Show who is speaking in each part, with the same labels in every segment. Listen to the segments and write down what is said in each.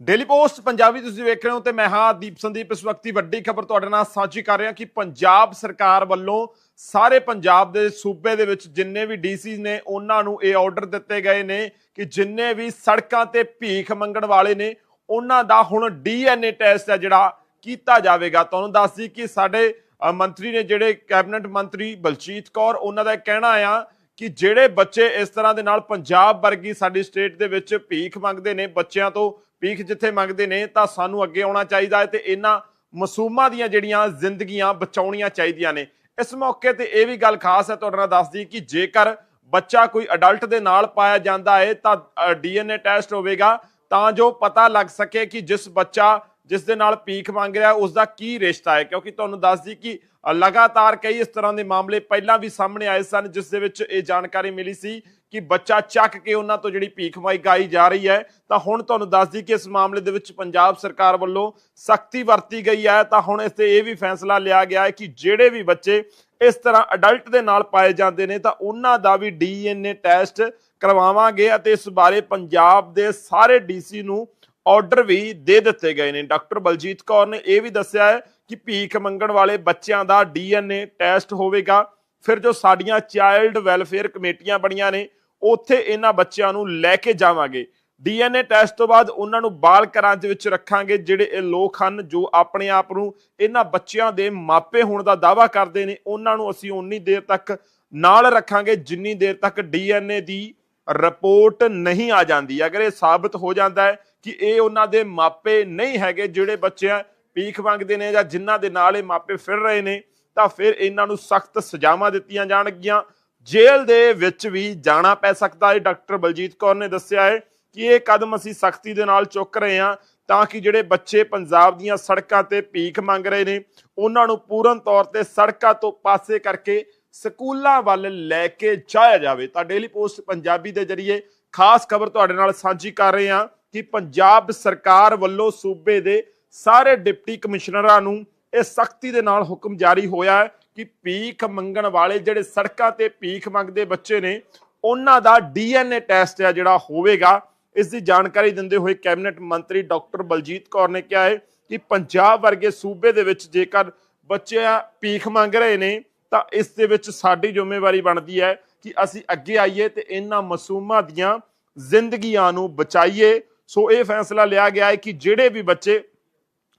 Speaker 1: Daily post Punjabi ਤੁਸੀਂ ਵੇਖ ਰਹੇ ਹੋ ਤੇ ਮੈਂ ਹਾਂ ਦੀਪ ਸੰਦੀਪ। ਇਸ ਵਕਤ ਦੀ ਵੱਡੀ ਖਬਰ ਤੁਹਾਡੇ ਨਾਲ ਸਾਂਝੀ ਕਰ ਰਿਹਾ ਕਿ ਪੰਜਾਬ ਸਰਕਾਰ ਵੱਲੋਂ ਸਾਰੇ ਪੰਜਾਬ ਦੇ ਸੂਬੇ ਦੇ ਵਿੱਚ ਜਿੰਨੇ ਵੀ ਡੀਸੀ ਨੇ, ਉਹਨਾਂ ਨੂੰ ਇਹ ਆਰਡਰ ਦਿੱਤੇ ਗਏ ਨੇ ਕਿ ਜਿੰਨੇ ਵੀ ਸੜਕਾਂ ਤੇ ਭੀਖ ਮੰਗਣ ਵਾਲੇ ਨੇ, ਉਹਨਾਂ ਦਾ ਹੁਣ ਡੀਐਨਏ ਟੈਸਟ ਹੈ ਜਿਹੜਾ ਕੀਤਾ ਜਾਵੇਗਾ। ਤੁਹਾਨੂੰ ਦੱਸ ਦਈ ਕਿ ਸਾਡੇ ਮੰਤਰੀ ਨੇ ਜਿਹੜੇ ਕੈਬਨਿਟ ਮੰਤਰੀ ਬਲਜੀਤ ਕੌਰ, ਉਹਨਾਂ ਦਾ ਇਹ ਕਹਿਣਾ ਆ ਕਿ ਜਿਹੜੇ ਬੱਚੇ ਇਸ ਤਰ੍ਹਾਂ ਦੇ ਨਾਲ ਪੰਜਾਬ ਵਰਗੀ ਸਾਡੀ ਸਟੇਟ ਦੇ ਵਿੱਚ ਭੀਖ ਮੰਗਦੇ ਨੇ, ਬੱਚਿਆਂ ਤੋਂ ਭੀਖ ਜਿੱਥੇ ਮੰਗਦੇ ਨੇ, ਤਾਂ ਸਾਨੂੰ ਅੱਗੇ ਆਉਣਾ ਚਾਹੀਦਾ ਹੈ ਤੇ ਇਹਨਾਂ ਮਾਸੂਮਾਂ ਦੀਆਂ ਜਿਹੜੀਆਂ ਜ਼ਿੰਦਗੀਆਂ ਬਚਾਉਣੀਆਂ ਚਾਹੀਦੀਆਂ ਨੇ। ਇਸ ਮੌਕੇ ਤੇ ਇਹ ਵੀ ਗੱਲ ਖਾਸ ਹੈ ਤੁਹਾਡੇ ਨਾਲ ਦੱਸਦੀ ਕਿ ਜੇਕਰ ਬੱਚਾ ਕੋਈ ਅਡਲਟ ਦੇ ਨਾਲ ਪਾਇਆ ਜਾਂਦਾ ਹੈ, ਤਾਂ ਡੀਐਨਏ ਟੈਸਟ ਹੋਵੇਗਾ, ਤਾਂ ਜੋ ਪਤਾ ਲੱਗ ਸਕੇ ਕਿ ਜਿਸ ਬੱਚਾ ਜਿਸ ਦੇ ਨਾਲ ਭੀਖ ਮੰਗ ਰਿਹਾ ਉਸ ਦਾ ਕੀ ਰਿਸ਼ਤਾ ਹੈ। ਕਿਉਂਕਿ ਤੁਹਾਨੂੰ ਦੱਸਦੀ ਕਿ ਲਗਾਤਾਰ ਕਈ ਇਸ ਤਰ੍ਹਾਂ ਦੇ ਮਾਮਲੇ ਪਹਿਲਾਂ ਵੀ ਸਾਹਮਣੇ ਆਏ ਸਨ, ਜਿਸ ਦੇ ਵਿੱਚ ਇਹ ਜਾਣਕਾਰੀ ਮਿਲੀ ਸੀ ਕਿ ਬੱਚਾ ਚੱਕ ਕੇ ਉਹਨਾਂ ਤੋਂ ਜਿਹੜੀ ਭੀਖਮਾਈ ਗਾਈ ਜਾ ਰਹੀ ਹੈ। ਤਾਂ ਹੁਣ ਤੁਹਾਨੂੰ ਦੱਸਦੀ ਕਿ ਇਸ ਮਾਮਲੇ ਦੇ ਵਿੱਚ ਪੰਜਾਬ ਸਰਕਾਰ ਵੱਲੋਂ ਸਖਤੀ ਵਰਤੀ ਗਈ ਹੈ। ਤਾਂ ਹੁਣ ਇਸ ਤੇ ਇਹ ਵੀ ਫੈਸਲਾ ਲਿਆ ਗਿਆ ਹੈ ਕਿ ਜਿਹੜੇ ਵੀ ਬੱਚੇ ਇਸ ਤਰ੍ਹਾਂ ਅਡਲਟ ਦੇ ਨਾਲ ਪਾਏ ਜਾਂਦੇ ਨੇ, ਤਾਂ ਉਹਨਾਂ ਦਾ ਵੀ ਡੀਐਨਏ ਟੈਸਟ ਕਰਵਾਵਾਂਗੇ ਅਤੇ ਇਸ ਬਾਰੇ ਪੰਜਾਬ ਦੇ ਸਾਰੇ ਡੀਸੀ ਨੂੰ ਆਰਡਰ ਵੀ ਦੇ ਦਿੱਤੇ ਗਏ ਨੇ। ਡਾਕਟਰ ਬਲਜੀਤ ਕੌਰ ਨੇ ਇਹ ਵੀ ਦੱਸਿਆ ਹੈ ਕਿ ਭੀਖ ਮੰਗਣ ਵਾਲੇ ਬੱਚਿਆਂ ਦਾ ਡੀਐਨਏ ਟੈਸਟ ਹੋਵੇਗਾ। ਫਿਰ ਜੋ ਸਾਡੀਆਂ ਚਾਈਲਡ ਵੈਲਫੇਅਰ ਕਮੇਟੀਆਂ ਬਣੀਆਂ ਨੇ, ਉੱਥੇ ਇਹਨਾਂ ਬੱਚਿਆਂ ਨੂੰ ਲੈ ਕੇ ਜਾਵਾਂਗੇ। ਡੀਐਨਏ ਟੈਸਟ ਤੋਂ ਬਾਅਦ ਉਹਨਾਂ ਨੂੰ ਬਾਲ ਘਰਾਂ ਦੇ ਵਿੱਚ ਰੱਖਾਂਗੇ, ਜਿਹੜੇ ਇਹ ਲੋਕ ਹਨ, ਜੋ ਆਪਣੇ ਆਪ ਨੂੰ ਇਹਨਾਂ ਬੱਚਿਆਂ ਦੇ ਮਾਪੇ ਹੋਣ ਦਾ ਦਾਅਵਾ ਕਰਦੇ ਨੇ। ਉਹਨਾਂ ਨੂੰ ਅਸੀਂ ਉਨੀ ਦੇਰ ਤੱਕ ਨਾਲ ਰੱਖਾਂਗੇ, ਜਿੰਨੀ ਦੇਰ ਤੱਕ ਡੀਐਨਏ ਦੀ ਰਿਪੋਰਟ ਨਹੀਂ ਆ ਜਾਂਦੀ। ਅਗਰ ਇਹ ਸਾਬਤ ਹੋ ਜਾਂਦਾ ਹੈ ਕਿ ਇਹ ਉਹਨਾਂ ਦੇ ਮਾਪੇ ਨਹੀਂ ਹੈਗੇ ਜਿਹੜੇ ਬੱਚਿਆਂ ਭੀਖ ਮੰਗਦੇ ਨੇ ਜਾਂ ਜਿਨ੍ਹਾਂ ਦੇ ਨਾਲ ਇਹ ਮਾਪੇ ਫਿਰ ਰਹੇ ਨੇ, ਤਾਂ ਫਿਰ ਇਹਨਾਂ ਨੂੰ ਸਖਤ ਸਜ਼ਾਵਾਂ ਦਿੱਤੀਆਂ ਜਾਣਗੀਆਂ। ਜੇਲ੍ਹ ਦੇ ਵਿੱਚ ਵੀ ਜਾਣਾ ਪੈ ਸਕਦਾ ਹੈ। ਡਾਕਟਰ ਬਲਜੀਤ ਕੌਰ ਨੇ ਦੱਸਿਆ ਹੈ ਕਿ ਇਹ ਕਦਮ ਅਸੀਂ ਸਖਤੀ ਦੇ ਨਾਲ ਚੁੱਕ ਰਹੇ ਹਾਂ ਤਾਂ ਕਿ ਜਿਹੜੇ ਬੱਚੇ ਪੰਜਾਬ ਦੀਆਂ ਸੜਕਾਂ ਤੇ ਭੀਖ ਮੰਗ ਰਹੇ ਨੇ, ਉਹਨਾਂ ਨੂੰ ਪੂਰਨ ਤੌਰ ਤੇ ਸੜਕਾਂ ਤੋਂ ਪਾਸੇ ਕਰਕੇ ਸਕੂਲਾਂ ਵੱਲ ਲੈ ਕੇ ਜਾਇਆ ਜਾਵੇ। ਤਾਂ ਡੇਲੀ ਪੋਸਟ ਪੰਜਾਬੀ ਦੇ ਜਰੀਏ ਖਾਸ ਖਬਰ ਤੁਹਾਡੇ ਨਾਲ ਸਾਂਝੀ ਕਰ ਰਹੇ ਹਾਂ। ਕਿ ਪੰਜਾਬ ਸਰਕਾਰ ਵੱਲੋਂ ਸੂਬੇ ਦੇ ਸਾਰੇ ਡਿਪਟੀ ਕਮਿਸ਼ਨਰਾਂ ਨੂੰ ਇਹ ਸਖਤੀ ਦੇ ਨਾਲ ਹੁਕਮ ਜਾਰੀ ਹੋਇਆ ਹੈ ਕਿ ਭੀਖ ਮੰਗਣ ਵਾਲੇ ਜਿਹੜੇ ਸੜਕਾਂ ਤੇ ਭੀਖ ਮੰਗਦੇ ਬੱਚੇ ਨੇ, ਉਹਨਾਂ ਦਾ ਡੀਐਨਏ ਟੈਸਟ ਹੈ ਜਿਹੜਾ ਹੋਵੇਗਾ। ਇਸ ਦੀ ਜਾਣਕਾਰੀ ਦਿੰਦੇ ਹੋਏ ਕੈਬਨਿਟ ਮੰਤਰੀ ਡਾਕਟਰ ਬਲਜੀਤ ਕੌਰ ਨੇ ਕਿਹਾ ਹੈ ਕਿ ਪੰਜਾਬ ਵਰਗੇ ਸੂਬੇ ਦੇ ਵਿੱਚ ਜੇਕਰ ਬੱਚੇ ਭੀਖ ਮੰਗ ਰਹੇ ਨੇ, ਤਾਂ ਇਸ ਦੇ ਵਿੱਚ ਸਾਡੀ ਜ਼ਿੰਮੇਵਾਰੀ ਬਣਦੀ ਹੈ ਕਿ ਅਸੀਂ ਅੱਗੇ ਆਈਏ ਤੇ ਇਹਨਾਂ ਮਾਸੂਮਾਂ ਦੀਆਂ ਜ਼ਿੰਦਗੀਆਂ ਨੂੰ ਬਚਾਈਏ। ਸੋ ਇਹ ਫੈਸਲਾ ਲਿਆ ਗਿਆ ਹੈ ਕਿ ਜਿਹੜੇ ਵੀ ਬੱਚੇ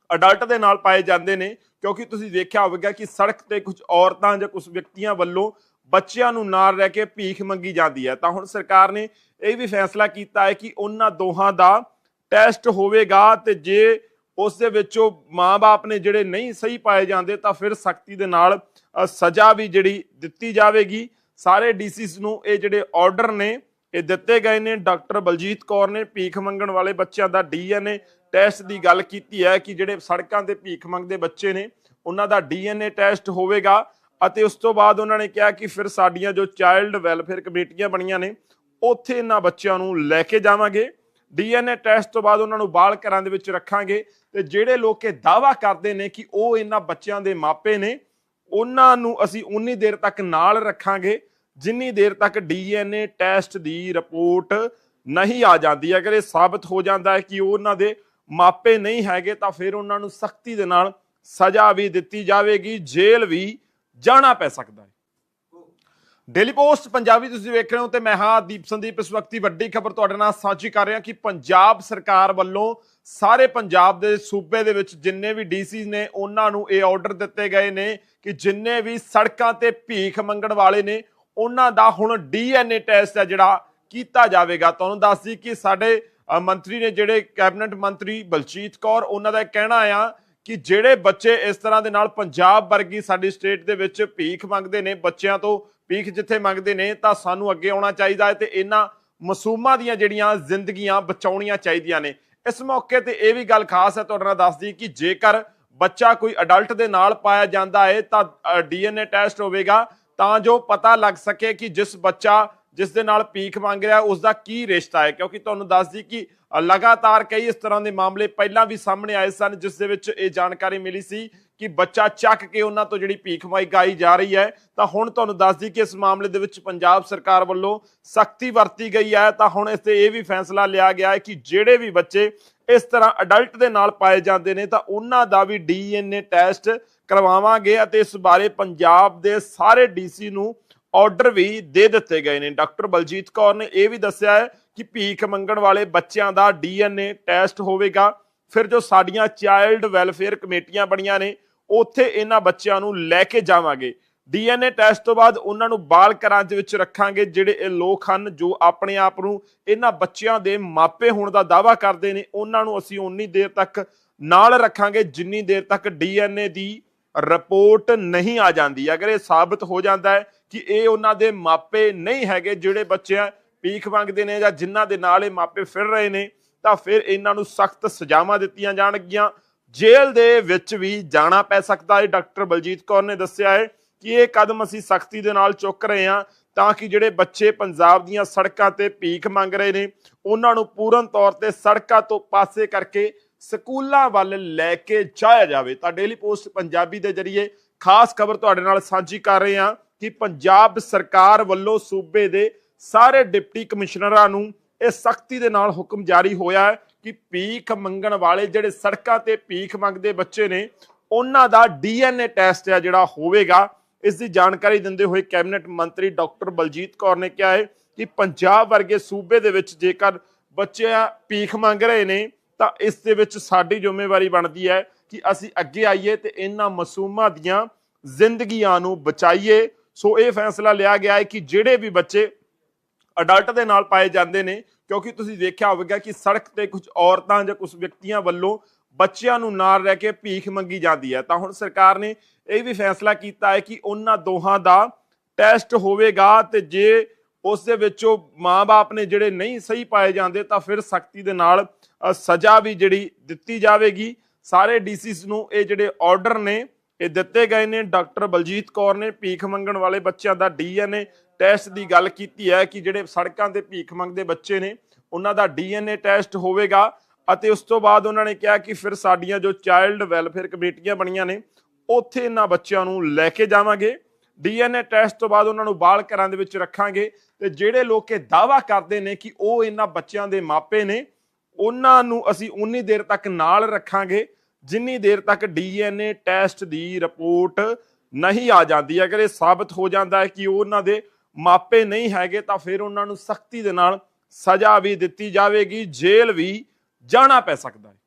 Speaker 1: ਅਡਲਟ ਦੇ ਨਾਲ ਪਾਏ ਜਾਂਦੇ ਨੇ, ਕਿਉਂਕਿ ਤੁਸੀਂ ਦੇਖਿਆ ਹੋਵੇਗਾ ਕਿ ਸੜਕ ਤੇ ਕੁਝ ਔਰਤਾਂ ਜਾਂ ਕੁਝ ਵਿਅਕਤੀਆਂ ਵੱਲੋਂ ਬੱਚਿਆਂ ਨੂੰ ਨਾਲ ਰਹਿ ਕੇ ਭੀਖ ਮੰਗੀ ਜਾਂਦੀ ਹੈ। ਤਾਂ ਹੁਣ ਸਰਕਾਰ ਨੇ ਇਹ ਵੀ ਫੈਸਲਾ ਕੀਤਾ ਹੈ ਕਿ ਉਹਨਾਂ ਦੋਹਾਂ ਦਾ ਟੈਸਟ ਹੋਵੇਗਾ ਤੇ ਜੇ ਉਸ ਦੇ ਵਿੱਚੋਂ ਮਾਪੇ ਨੇ ਜਿਹੜੇ ਨਹੀਂ ਸਹੀ ਪਾਏ ਜਾਂਦੇ, ਤਾਂ ਫਿਰ ਸਖਤੀ ਦੇ ਨਾਲ ਸਜ਼ਾ ਵੀ ਜਿਹੜੀ ਦਿੱਤੀ ਜਾਵੇਗੀ। ਸਾਰੇ ਡੀਸੀਸ ਨੂੰ ਇਹ ਜਿਹੜੇ ਆਰਡਰ ਨੇ ਇਹ ਦਿੱਤੇ ਗਏ ਨੇ। ਡਾਕਟਰ ਬਲਜੀਤ ਕੌਰ ਨੇ ਭੀਖ ਮੰਗਣ ਵਾਲੇ ਬੱਚਿਆਂ ਦਾ ਡੀਐਨਏ ਟੈਸਟ ਦੀ ਗੱਲ ਕੀਤੀ ਹੈ ਕਿ ਜਿਹੜੇ ਸੜਕਾਂ ਤੇ ਭੀਖ ਮੰਗਦੇ ਬੱਚੇ ਨੇ, ਉਹਨਾਂ ਦਾ ਡੀਐਨਏ ਟੈਸਟ ਹੋਵੇਗਾ ਅਤੇ ਉਸ ਤੋਂ ਬਾਅਦ ਉਹਨਾਂ ਨੇ ਕਿਹਾ ਕਿ ਫਿਰ ਸਾਡੀਆਂ ਜੋ ਚਾਈਲਡ ਵੈਲਫੇਅਰ ਕਮੇਟੀਆਂ ਬਣੀਆਂ ਨੇ, ਉੱਥੇ ਇਹਨਾਂ ਬੱਚਿਆਂ ਨੂੰ ਲੈ ਕੇ ਜਾਵਾਂਗੇ। ਡੀਐਨਏ ਟੈਸਟ ਤੋਂ ਬਾਅਦ ਉਹਨਾਂ ਨੂੰ ਬਾਲ ਘਰਾਂ ਦੇ ਵਿੱਚ ਰੱਖਾਂਗੇ ਤੇ ਜਿਹੜੇ ਲੋਕ ਇਹ ਦਾਵਾ ਕਰਦੇ ਨੇ ਕਿ ਉਹ ਇਹਨਾਂ ਬੱਚਿਆਂ ਦੇ ਮਾਪੇ ਨੇ, ਉਹਨਾਂ ਨੂੰ ਅਸੀਂ ਉਨੀ ਦੇਰ ਤੱਕ ਨਾਲ ਰੱਖਾਂਗੇ ਜਿੰਨੀ ਦੇਰ ਤੱਕ ਡੀਐਨਏ ਟੈਸਟ ਦੀ ਰਿਪੋਰਟ ਨਹੀਂ ਆ ਜਾਂਦੀ, ਅਗਰ ਇਹ ਸਾਬਤ ਹੋ ਜਾਂਦਾ ਹੈ ਕਿ ਉਹਨਾਂ ਦੇ ਮਾਪੇ ਨਹੀਂ ਹੈਗੇ, ਤਾਂ ਫਿਰ ਉਹਨਾਂ ਨੂੰ ਸਖਤੀ ਦੇ ਨਾਲ ਸਜ਼ਾ ਵੀ ਦਿੱਤੀ ਜਾਵੇਗੀ, ਜੇਲ੍ਹ ਵੀ ਜਾਣਾ ਪੈ ਸਕਦਾ ਹੈ। ਡੇਲੀ ਪੋਸਟ, ਪੰਜਾਬੀ ਤੁਸੀਂ ਵੇਖ ਰਹੇ ਹੋ ਤੇ ਮੈਂ ਹਾਂ ਦੀਪ ਸੰਦੀਪ, ਇਸ ਵਕਤ ਦੀ ਵੱਡੀ ਖਬਰ ਤੁਹਾਡੇ ਨਾਲ ਸਾਂਝੀ ਕਰ ਰਿਹਾ ਕਿ ਪੰਜਾਬ ਸਰਕਾਰ ਵੱਲੋਂ ਸਾਰੇ ਪੰਜਾਬ ਦੇ ਸੂਬੇ ਦੇ ਵਿੱਚ ਜਿੰਨੇ ਵੀ ਡੀਸੀ ਨੇ, ਉਹਨਾਂ ਨੂੰ ਇਹ ਆਰਡਰ ਦਿੱਤੇ ਗਏ ਨੇ ਕਿ ਜਿੰਨੇ ਵੀ ਸੜਕਾਂ ਤੇ ਭੀਖ ਮੰਗਣ ਵਾਲੇ ਨੇ ਉਹਨਾਂ ਦਾ ਹੁਣ ਡੀਐਨਏ ਟੈਸਟ ਹੈ ਜਿਹੜਾ ਕੀਤਾ ਜਾਵੇਗਾ। ਤੁਹਾਨੂੰ ਦੱਸ ਦਈ ਕਿ ਸਾਡੇ ਮੰਤਰੀ ਨੇ ਜਿਹੜੇ ਕੈਬਨਿਟ ਮੰਤਰੀ ਬਲਜੀਤ ਕੌਰ, ਉਹਨਾਂ ਦਾ ਕਹਿਣਾ ਆ ਕਿ ਜਿਹੜੇ ਬੱਚੇ ਇਸ ਤਰ੍ਹਾਂ ਦੇ ਨਾਲ ਪੰਜਾਬ ਵਰਗੀ ਸਾਡੀ ਸਟੇਟ ਦੇ ਵਿੱਚ ਭੀਖ ਮੰਗਦੇ ਨੇ, ਬੱਚਿਆਂ ਤੋਂ ਭੀਖ ਜਿੱਥੇ ਮੰਗਦੇ ਨੇ, ਤਾਂ ਸਾਨੂੰ ਅੱਗੇ ਆਉਣਾ ਚਾਹੀਦਾ ਹੈ ਤੇ ਇਹਨਾਂ ਮਾਸੂਮਾਂ ਦੀਆਂ ਜਿਹੜੀਆਂ ਜ਼ਿੰਦਗੀਆਂ ਬਚਾਉਣੀਆਂ ਚਾਹੀਦੀਆਂ ਨੇ। ਇਸ ਮੌਕੇ ਤੇ ਇਹ ਵੀ ਗੱਲ ਖਾਸ ਹੈ, ਤੁਹਾਡੇ ਨਾਲ ਦੱਸਦੀ ਕਿ ਜੇਕਰ ਬੱਚਾ ਕੋਈ ਅਡਲਟ ਦੇ ਨਾਲ ਪਾਇਆ ਜਾਂਦਾ ਹੈ, ਤਾਂ ਡੀਐਨਏ ਟੈਸਟ ਹੋਵੇਗਾ। ਤਾਂ ਜੋ ਪਤਾ ਲੱਗ ਸਕੇ ਕਿ ਜਿਸ ਬੱਚਾ ਜਿਸ ਦੇ ਨਾਲ ਭੀਖ ਮੰਗ ਰਿਹਾ, ਉਸ ਦਾ ਕੀ ਰਿਸ਼ਤਾ ਹੈ। ਕਿਉਂਕਿ ਤੁਹਾਨੂੰ ਦੱਸਦੀ ਕਿ ਲਗਾਤਾਰ ਕਈ ਇਸ ਤਰ੍ਹਾਂ ਦੇ ਮਾਮਲੇ ਪਹਿਲਾਂ ਵੀ ਸਾਹਮਣੇ ਆਏ ਸਨ, ਜਿਸ ਦੇ ਵਿੱਚ ਇਹ ਜਾਣਕਾਰੀ ਮਿਲੀ ਸੀ ਕਿ ਬੱਚਾ ਚੱਕ ਕੇ ਉਹਨਾਂ ਤੋਂ ਜਿਹੜੀ ਭੀਖ ਮਾਈ ਜਾ ਰਹੀ ਹੈ। ਤਾਂ ਹੁਣ ਤੁਹਾਨੂੰ ਦੱਸ ਦਈ ਕਿ ਇਸ ਮਾਮਲੇ ਦੇ ਵਿੱਚ ਪੰਜਾਬ ਸਰਕਾਰ ਵੱਲੋਂ ਸਖਤੀ ਵਰਤੀ ਗਈ ਹੈ। ਤਾਂ ਹੁਣ ਇਸ ਤੇ ਇਹ ਵੀ ਫੈਸਲਾ ਲਿਆ ਗਿਆ ਹੈ ਕਿ ਜਿਹੜੇ ਵੀ ਬੱਚੇ ਇਸ ਤਰ੍ਹਾਂ ਅਡਲਟ ਦੇ ਨਾਲ ਪਾਏ ਜਾਂਦੇ ਨੇ, ਤਾਂ ਉਹਨਾਂ ਦਾ ਵੀ ਡੀਐਨਏ ਟੈਸਟ ਕਰਵਾਵਾਂਗੇ ਅਤੇ ਇਸ ਬਾਰੇ ਪੰਜਾਬ ਦੇ ਸਾਰੇ ਡੀਸੀ ਨੂੰ ਆਰਡਰ ਵੀ ਦੇ ਦਿੱਤੇ ਗਏ ਨੇ। ਡਾਕਟਰ ਬਲਜੀਤ ਕੌਰ ਨੇ ਇਹ ਵੀ ਦੱਸਿਆ ਹੈ ਕਿ ਭੀਖ ਮੰਗਣ ਵਾਲੇ ਬੱਚਿਆਂ ਦਾ ਡੀਐਨਏ ਟੈਸਟ ਹੋਵੇਗਾ। ਫਿਰ ਜੋ ਸਾਡੀਆਂ ਚਾਈਲਡ ਵੈਲਫੇਅਰ ਕਮੇਟੀਆਂ ਬਣੀਆਂ ਨੇ, ਉੱਥੇ ਇਹਨਾਂ ਬੱਚਿਆਂ ਨੂੰ ਲੈ ਕੇ ਜਾਵਾਂਗੇ। ਡੀਐਨਏ ਟੈਸਟ ਤੋਂ ਬਾਅਦ ਉਹਨਾਂ ਨੂੰ ਬਾਲ ਘਰਾਂ ਦੇ ਵਿੱਚ ਰੱਖਾਂਗੇ, ਜਿਹੜੇ ਇਹ ਲੋਕ ਹਨ, ਜੋ ਆਪਣੇ ਆਪ ਨੂੰ ਇਹਨਾਂ ਬੱਚਿਆਂ ਦੇ ਮਾਪੇ ਹੋਣ ਦਾ ਦਾਅਵਾ ਕਰਦੇ ਨੇ। ਉਹਨਾਂ ਨੂੰ ਅਸੀਂ ਉਨੀ ਦੇਰ ਤੱਕ ਨਾਲ ਰੱਖਾਂਗੇ, ਜਿੰਨੀ ਦੇਰ ਤੱਕ ਡੀਐਨਏ ਦੀ ਰਿਪੋਰਟ ਨਹੀਂ ਆ ਜਾਂਦੀ। ਅਗਰ ਇਹ ਸਾਬਤ ਹੋ ਜਾਂਦਾ ਹੈ ਕਿ ਇਹ ਉਹਨਾਂ ਦੇ ਮਾਪੇ ਨਹੀਂ ਹੈਗੇ, ਜਿਹੜੇ ਬੱਚਿਆਂ ਭੀਖ ਮੰਗਦੇ ਨੇ ਜਾਂ ਜਿਨ੍ਹਾਂ ਦੇ ਨਾਲ ਇਹ ਮਾਪੇ ਫਿਰ ਰਹੇ ਨੇ, ਤਾਂ ਫਿਰ ਇਹਨਾਂ ਨੂੰ ਸਖਤ ਸਜ਼ਾਵਾਂ ਦਿੱਤੀਆਂ ਜਾਣਗੀਆਂ। ਜੇਲ੍ਹ ਦੇ ਵਿੱਚ ਵੀ ਜਾਣਾ ਪੈ ਸਕਦਾ ਹੈ। ਡਾਕਟਰ ਬਲਜੀਤ ਕੌਰ ਨੇ ਦੱਸਿਆ ਹੈ ਕਿ ਇਹ ਕਦਮ ਅਸੀਂ ਸਖਤੀ ਦੇ ਨਾਲ ਚੁੱਕ ਰਹੇ ਹਾਂ ਤਾਂ ਕਿ ਜਿਹੜੇ ਬੱਚੇ ਪੰਜਾਬ ਦੀਆਂ ਸੜਕਾਂ ਤੇ ਭੀਖ ਮੰਗ ਰਹੇ ਨੇ, ਉਹਨਾਂ ਨੂੰ ਪੂਰਨ ਤੌਰ ਤੇ ਸੜਕਾਂ ਤੋਂ ਪਾਸੇ ਕਰਕੇ ਸਕੂਲਾਂ ਵੱਲ ਲੈ ਕੇ ਜਾਇਆ ਜਾਵੇ। ਤਾਂ ਡੇਲੀ ਪੋਸਟ ਪੰਜਾਬੀ ਦੇ ਜਰੀਏ ਖਾਸ ਖਬਰ ਤੁਹਾਡੇ ਨਾਲ ਸਾਂਝੀ ਕਰ ਰਹੇ ਹਾਂ ਕਿ ਪੰਜਾਬ ਸਰਕਾਰ ਵੱਲੋਂ ਸੂਬੇ ਦੇ ਸਾਰੇ ਡਿਪਟੀ ਕਮਿਸ਼ਨਰਾਂ ਨੂੰ ਇਹ ਸਖਤੀ ਦੇ ਨਾਲ ਹੁਕਮ ਜਾਰੀ ਹੋਇਆ ਹੈ ਕਿ ਭੀਖ ਮੰਗਣ ਵਾਲੇ ਜਿਹੜੇ ਸੜਕਾਂ ਤੇ ਭੀਖ ਮੰਗਦੇ ਬੱਚੇ ਨੇ, ਉਹਨਾਂ ਦਾ ਡੀਐਨਏ ਟੈਸਟ ਹੈ ਜਿਹੜਾ ਹੋਵੇਗਾ। ਇਸ ਦੀ ਜਾਣਕਾਰੀ ਦਿੰਦੇ ਹੋਏ ਕੈਬਨਿਟ ਮੰਤਰੀ ਡਾਕਟਰ ਬਲਜੀਤ ਕੌਰ ਨੇ ਕਿਹਾ ਹੈ ਕਿ ਪੰਜਾਬ ਵਰਗੇ ਸੂਬੇ ਦੇ ਵਿੱਚ ਜੇਕਰ ਬੱਚੇ ਭੀਖ ਮੰਗ ਰਹੇ ਨੇ ਤਾਂ ਇਸ ਦੇ ਵਿੱਚ ਸਾਡੀ ਜ਼ਿੰਮੇਵਾਰੀ ਬਣਦੀ ਹੈ ਕਿ ਅਸੀਂ ਅੱਗੇ ਆਈਏ ਤੇ ਇਹਨਾਂ ਮਾਸੂਮਾਂ ਦੀਆਂ ਜ਼ਿੰਦਗੀਆਂ ਨੂੰ ਬਚਾਈਏ। ਸੋ ਇਹ ਫੈਸਲਾ ਲਿਆ ਗਿਆ ਹੈ ਕਿ ਜਿਹੜੇ ਵੀ ਬੱਚੇ ਅਡਲਟ ਦੇ ਨਾਲ ਪਾਏ ਜਾਂਦੇ ਨੇ, ਕਿਉਂਕਿ ਤੁਸੀਂ ਦੇਖਿਆ ਹੋਵੇਗਾ ਕਿ ਸੜਕ ਤੇ ਕੁਝ ਔਰਤਾਂ ਜਾਂ ਕੁਝ ਵਿਅਕਤੀਆਂ ਵੱਲੋਂ ਬੱਚਿਆਂ ਨੂੰ ਨਾਲ ਰਹਿ ਕੇ ਭੀਖ ਮੰਗੀ ਜਾਂਦੀ ਹੈ। ਤਾਂ ਹੁਣ ਸਰਕਾਰ ਨੇ ਇਹ ਵੀ ਫੈਸਲਾ ਕੀਤਾ ਹੈ ਕਿ ਉਹਨਾਂ ਦੋਹਾਂ ਦਾ ਟੈਸਟ ਹੋਵੇਗਾ ਤੇ ਜੇ ਉਸ ਦੇ ਵਿੱਚੋਂ ਮਾਪੇ ਨੇ ਜਿਹੜੇ ਨਹੀਂ ਸਹੀ ਪਾਏ ਜਾਂਦੇ ਤਾਂ ਫਿਰ ਸਖਤੀ ਦੇ ਨਾਲ ਸਜ਼ਾ ਵੀ ਜਿਹੜੀ ਦਿੱਤੀ ਜਾਵੇਗੀ। ਸਾਰੇ ਡੀਸੀਸ ਨੂੰ ਇਹ ਜਿਹੜੇ ਆਰਡਰ ਨੇ, ਇਹ ਦਿੱਤੇ ਗਏ ਨੇ। ਡਾਕਟਰ ਬਲਜੀਤ ਕੌਰ ਨੇ ਭੀਖ ਮੰਗਣ ਵਾਲੇ ਬੱਚਿਆਂ ਦਾ ਡੀਐਨਏ ਟੈਸਟ ਦੀ ਗੱਲ ਕੀਤੀ ਹੈ ਕਿ ਜਿਹੜੇ ਸੜਕਾਂ ਤੇ ਭੀਖ ਮੰਗਦੇ ਬੱਚੇ ਨੇ, ਉਹਨਾਂ ਦਾ ਡੀਐਨਏ ਟੈਸਟ ਹੋਵੇਗਾ। ਅਤੇ ਉਸ ਤੋਂ ਬਾਅਦ ਉਹਨਾਂ ਨੇ ਕਿਹਾ ਕਿ ਫਿਰ ਸਾਡੀਆਂ ਜੋ ਚਾਈਲਡ ਵੈਲਫੇਅਰ ਕਮੇਟੀਆਂ ਬਣੀਆਂ ਨੇ, ਉੱਥੇ ਇਹਨਾਂ ਬੱਚਿਆਂ ਨੂੰ ਲੈ ਕੇ ਜਾਵਾਂਗੇ। ਡੀਐਨਏ ਟੈਸਟ ਤੋਂ ਬਾਅਦ ਉਹਨਾਂ ਨੂੰ ਬਾਲ ਘਰਾਂ ਦੇ ਵਿੱਚ ਰੱਖਾਂਗੇ। ਤੇ ਜਿਹੜੇ ਲੋਕ ਇਹ ਦਾਵਾ ਕਰਦੇ ਨੇ ਕਿ ਉਹ ਇਹਨਾਂ ਬੱਚਿਆਂ ਦੇ ਮਾਪੇ ਨੇ ਉਹਨਾਂ ਨੂੰ ਅਸੀਂ ਉਨੀ ਦੇਰ ਤੱਕ ਨਾਲ ਰੱਖਾਂਗੇ, ਜਿੰਨੀ ਦੇਰ ਤੱਕ ਡੀਐਨਏ ਟੈਸਟ ਦੀ ਰਿਪੋਰਟ ਨਹੀਂ ਆ ਜਾਂਦੀ। ਅਗਰ ਇਹ ਸਾਬਤ ਹੋ ਜਾਂਦਾ ਹੈ ਕਿ ਉਹ ਉਹਨਾਂ ਦੇ ਮਾਪੇ ਨਹੀਂ ਹੈਗੇ, ਤਾਂ ਫਿਰ ਉਹਨਾਂ ਨੂੰ ਸਖਤੀ ਦੇ ਨਾਲ ਸਜ਼ਾ ਵੀ ਦਿੱਤੀ ਜਾਵੇਗੀ, ਜੇਲ੍ਹ ਵੀ ਜਾਣਾ ਪੈ ਸਕਦਾ ਹੈ।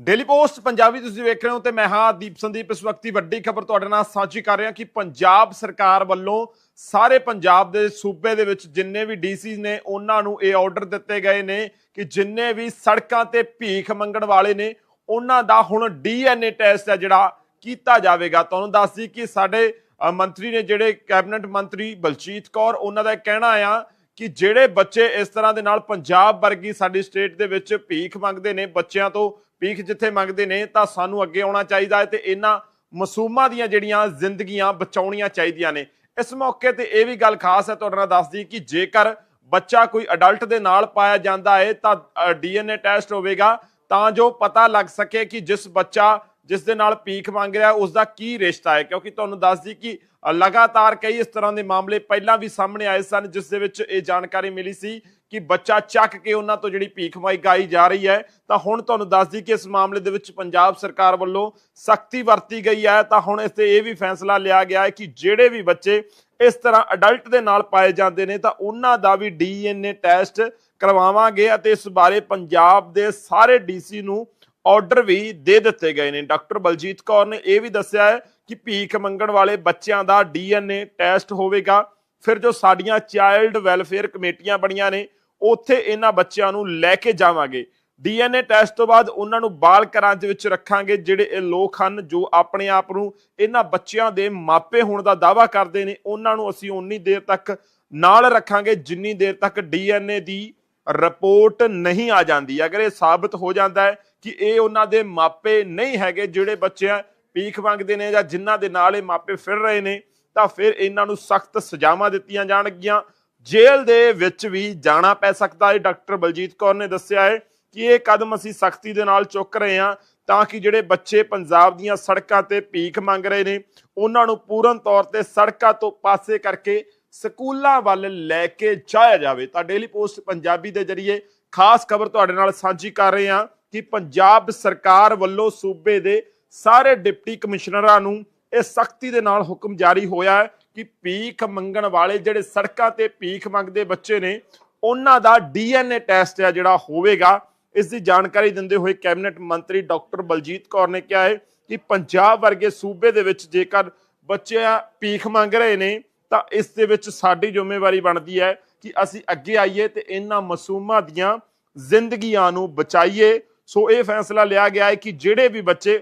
Speaker 1: ਡੇਲੀ ਪੋਸਟ ਪੰਜਾਬੀ ਤੁਸੀਂ ਵੇਖ ਰਹੇ ਹੋ ਤੇ ਮੈਂ ਹਾਂ ਦੀਪ ਸੰਦੀਪ। ਇਸ ਵਕਤ ਦੀ ਵੱਡੀ ਖਬਰ ਤੁਹਾਡੇ ਨਾਲ ਸਾਂਝੀ ਕਰ ਰਿਹਾ ਕਿ ਪੰਜਾਬ ਸਰਕਾਰ ਵੱਲੋਂ ਸਾਰੇ ਪੰਜਾਬ ਦੇ ਸੂਬੇ ਦੇ ਵਿੱਚ ਜਿੰਨੇ ਵੀ ਡੀਸੀਜ਼ ਨੇ, ਉਹਨਾਂ ਨੂੰ ਇਹ ਆਰਡਰ ਦਿੱਤੇ ਗਏ ਨੇ ਕਿ ਜਿੰਨੇ ਵੀ ਸੜਕਾਂ ਤੇ ਭੀਖ ਮੰਗਣ ਵਾਲੇ ਨੇ, ਉਹਨਾਂ ਦਾ ਹੁਣ ਡੀਐਨਏ ਟੈਸਟ ਹੈ ਜਿਹੜਾ ਕੀਤਾ ਜਾਵੇਗਾ। ਤੁਹਾਨੂੰ ਦੱਸਦੀ ਕਿ ਸਾਡੇ ਮੰਤਰੀ ਨੇ ਜਿਹੜੇ ਕੈਬਨਿਟ ਮੰਤਰੀ ਬਲਜੀਤ ਕੌਰ, ਉਹਨਾਂ ਦਾ ਇਹ ਕਹਿਣਾ ਆ ਕਿ ਜਿਹੜੇ ਬੱਚੇ ਇਸ ਤਰ੍ਹਾਂ ਦੇ ਨਾਲ ਪੰਜਾਬ ਵਰਗੀ ਸਾਡੀ ਸਟੇਟ ਦੇ ਵਿੱਚ ਭੀਖ ਮੰਗਦੇ ਨੇ, ਬੱਚਿਆਂ ਤੋਂ ਭੀਖ ਜਿੱਥੇ ਮੰਗਦੇ ਨੇ ਤਾਂ ਸਾਨੂੰ ਅੱਗੇ ਆਉਣਾ ਚਾਹੀਦਾ ਹੈ ਤੇ ਇਹਨਾਂ ਮਾਸੂਮਾਂ ਦੀਆਂ ਜਿਹੜੀਆਂ ਜ਼ਿੰਦਗੀਆਂ ਬਚਾਉਣੀਆਂ ਚਾਹੀਦੀਆਂ ਨੇ। ਇਸ ਮੌਕੇ ਤੇ ਇਹ ਵੀ ਗੱਲ ਖਾਸ ਹੈ ਤੁਹਾਡੇ ਨਾਲ ਦੱਸਦੀ ਕਿ ਜੇਕਰ ਬੱਚਾ ਕੋਈ ਅਡਲਟ ਦੇ ਨਾਲ ਪਾਇਆ ਜਾਂਦਾ ਹੈ ਤਾਂ ਡੀਐਨਏ ਟੈਸਟ ਹੋਵੇਗਾ ਤਾਂ ਜੋ ਪਤਾ ਲੱਗ ਸਕੇ ਕਿ ਜਿਸ ਬੱਚਾ ਜਿਸ ਦੇ ਨਾਲ ਭੀਖ ਮੰਗ ਰਿਹਾ ਉਸ ਦਾ ਕੀ ਰਿਸ਼ਤਾ ਹੈ। ਕਿਉਂਕਿ ਤੁਹਾਨੂੰ ਦੱਸਦੀ ਕਿ ਲਗਾਤਾਰ ਕਈ ਇਸ ਤਰ੍ਹਾਂ ਦੇ ਮਾਮਲੇ ਪਹਿਲਾਂ ਵੀ ਸਾਹਮਣੇ ਆਏ ਸਨ ਜਿਸ ਦੇ ਵਿੱਚ ਇਹ ਜਾਣਕਾਰੀ ਮਿਲੀ ਸੀ ਕਿ ਬੱਚਾ ਚੱਕ ਕੇ ਉਹਨਾਂ ਤੋਂ ਜਿਹੜੀ ਭੀਖ ਮਾਈ ਗਾਈ ਜਾ ਰਹੀ ਹੈ, ਤਾਂ ਹੁਣ ਤੁਹਾਨੂੰ ਦੱਸਦੀ ਕਿ ਇਸ ਮਾਮਲੇ ਦੇ ਵਿੱਚ ਪੰਜਾਬ ਸਰਕਾਰ ਵੱਲੋਂ ਸਖਤੀ ਵਰਤੀ ਗਈ ਹੈ, ਤਾਂ ਹੁਣ ਇਸ ਤੇ ਇਹ ਵੀ ਫੈਸਲਾ ਲਿਆ ਗਿਆ ਹੈ ਕਿ ਜਿਹੜੇ ਵੀ ਬੱਚੇ ਇਸ ਤਰ੍ਹਾਂ ਅਡਲਟ ਦੇ ਨਾਲ ਪਾਏ ਜਾਂਦੇ ਨੇ, ਤਾਂ ਉਹਨਾਂ ਦਾ ਵੀ ਡੀਐਨਏ ਟੈਸਟ ਕਰਵਾਵਾਂਗੇ ਅਤੇ ਇਸ ਬਾਰੇ ਪੰਜਾਬ ਦੇ ਸਾਰੇ ਡੀਸੀ ਨੂੰ ਆਰਡਰ ਵੀ ਦੇ ਦਿੱਤੇ ਗਏ ਨੇ। ਡਾਕਟਰ ਬਲਜੀਤ ਕੌਰ ਨੇ ਇਹ ਵੀ ਦੱਸਿਆ ਹੈ ਕਿ ਭੀਖ ਮੰਗਣ ਵਾਲੇ ਬੱਚਿਆਂ ਦਾ ਡੀਐਨਏ ਟੈਸਟ ਹੋਵੇਗਾ, ਫਿਰ ਜੋ ਸਾਡੀਆਂ ਚਾਈਲਡ ਵੈਲਫੇਅਰ ਕਮੇਟੀਆਂ ਬਣੀਆਂ ਨੇ ਉੱਥੇ ਇਹਨਾਂ ਬੱਚਿਆਂ ਨੂੰ ਲੈ ਕੇ ਜਾਵਾਂਗੇ। ਡੀਐਨਏ ਟੈਸਟ ਤੋਂ ਬਾਅਦ ਉਹਨਾਂ ਨੂੰ ਬਾਲ ਘਰਾਂ ਦੇ ਵਿੱਚ ਰੱਖਾਂਗੇ, ਜਿਹੜੇ ਇਹ ਲੋਕ ਹਨ, ਜੋ ਆਪਣੇ ਆਪ ਨੂੰ ਇਹਨਾਂ ਬੱਚਿਆਂ ਦੇ ਮਾਪੇ ਹੋਣ ਦਾ ਦਾਅਵਾ ਕਰਦੇ ਨੇ, ਉਹਨਾਂ ਨੂੰ ਅਸੀਂ ਉਨੀ ਦੇਰ ਤੱਕ ਨਾਲ ਰੱਖਾਂਗੇ, ਜਿੰਨੀ ਦੇਰ ਤੱਕ ਡੀਐਨਏ ਦੀ ਰਿਪੋਰਟ ਨਹੀਂ ਆ ਜਾਂਦੀ। ਅਗਰ ਇਹ ਸਾਬਤ ਹੋ ਜਾਂਦਾ ਹੈ ਕਿ ਇਹ ਉਹਨਾਂ ਦੇ ਮਾਪੇ ਨਹੀਂ ਹੈਗੇ, ਜਿਹੜੇ ਬੱਚਿਆਂ ਭੀਖ ਮੰਗਦੇ ਨੇ ਜਾਂ ਜਿਨ੍ਹਾਂ ਦੇ ਨਾਲ ਇਹ ਮਾਪੇ ਫਿਰ ਰਹੇ ਨੇ, ਤਾਂ ਫਿਰ ਇਹਨਾਂ ਨੂੰ ਸਖਤ ਸਜ਼ਾਵਾਂ ਦਿੱਤੀਆਂ ਜਾਣਗੀਆਂ। ਜੇਲ੍ਹ ਦੇ ਵਿੱਚ ਵੀ ਜਾਣਾ ਪੈ ਸਕਦਾ ਹੈ। ਡਾਕਟਰ ਬਲਜੀਤ ਕੌਰ ਨੇ ਦੱਸਿਆ ਹੈ ਕਿ ਇਹ ਕਦਮ ਅਸੀਂ ਸਖਤੀ ਦੇ ਨਾਲ ਚੁੱਕ ਰਹੇ ਹਾਂ ਤਾਂ ਕਿ ਜਿਹੜੇ ਬੱਚੇ ਪੰਜਾਬ ਦੀਆਂ ਸੜਕਾਂ ਤੇ ਭੀਖ ਮੰਗ ਰਹੇ ਨੇ, ਉਹਨਾਂ ਨੂੰ ਪੂਰਨ ਤੌਰ ਤੇ ਸੜਕਾਂ ਤੋਂ ਪਾਸੇ ਕਰਕੇ ਸਕੂਲਾਂ ਵੱਲ ਲੈ ਕੇ ਜਾਇਆ ਜਾਵੇ। ਤਾਂ ਡੇਲੀ ਪੋਸਟ ਪੰਜਾਬੀ ਦੇ ਜਰੀਏ ਖਾਸ ਖਬਰ ਤੁਹਾਡੇ ਨਾਲ ਸਾਂਝੀ ਕਰ ਰਹੇ ਹਾਂ ਕਿ ਪੰਜਾਬ ਸਰਕਾਰ ਵੱਲੋਂ ਸੂਬੇ ਦੇ ਸਾਰੇ ਡਿਪਟੀ ਕਮਿਸ਼ਨਰਾਂ ਨੂੰ ਇਹ ਸਖਤੀ ਦੇ ਨਾਲ ਹੁਕਮ ਜਾਰੀ ਹੋਇਆ ਹੈ। ਕਿ ਭੀਖ ਮੰਗਣ ਵਾਲੇ ਜਿਹੜੇ ਸੜਕਾਂ ਤੇ ਭੀਖ ਮੰਗਦੇ ਬੱਚੇ ਨੇ, ਉਹਨਾਂ ਦਾ ਡੀਐਨਏ ਟੈਸਟ ਹੈ ਜਿਹੜਾ ਹੋਵੇਗਾ। ਇਸ ਦੀ ਜਾਣਕਾਰੀ ਦਿੰਦੇ ਹੋਏ ਕੈਬਨਿਟ ਮੰਤਰੀ ਡਾਕਟਰ ਬਲਜੀਤ ਕੌਰ ਨੇ ਕਿਹਾ ਹੈ ਕਿ ਪੰਜਾਬ ਵਰਗੇ ਸੂਬੇ ਦੇ ਵਿੱਚ ਜੇਕਰ ਬੱਚਿਆਂ ਭੀਖ ਮੰਗ ਰਹੇ ਨੇ, ਤਾਂ ਇਸ ਦੇ ਵਿੱਚ ਸਾਡੀ ਜ਼ਿੰਮੇਵਾਰੀ ਬਣਦੀ ਹੈ ਕਿ ਅਸੀਂ ਅੱਗੇ ਆਈਏ ਤੇ ਇਹਨਾਂ ਮਾਸੂਮਾਂ ਦੀਆਂ ਜ਼ਿੰਦਗੀਆਂ ਨੂੰ ਬਚਾਈਏ। ਸੋ ਇਹ ਫੈਸਲਾ ਲਿਆ ਗਿਆ ਹੈ ਕਿ ਜਿਹੜੇ ਵੀ ਬੱਚੇ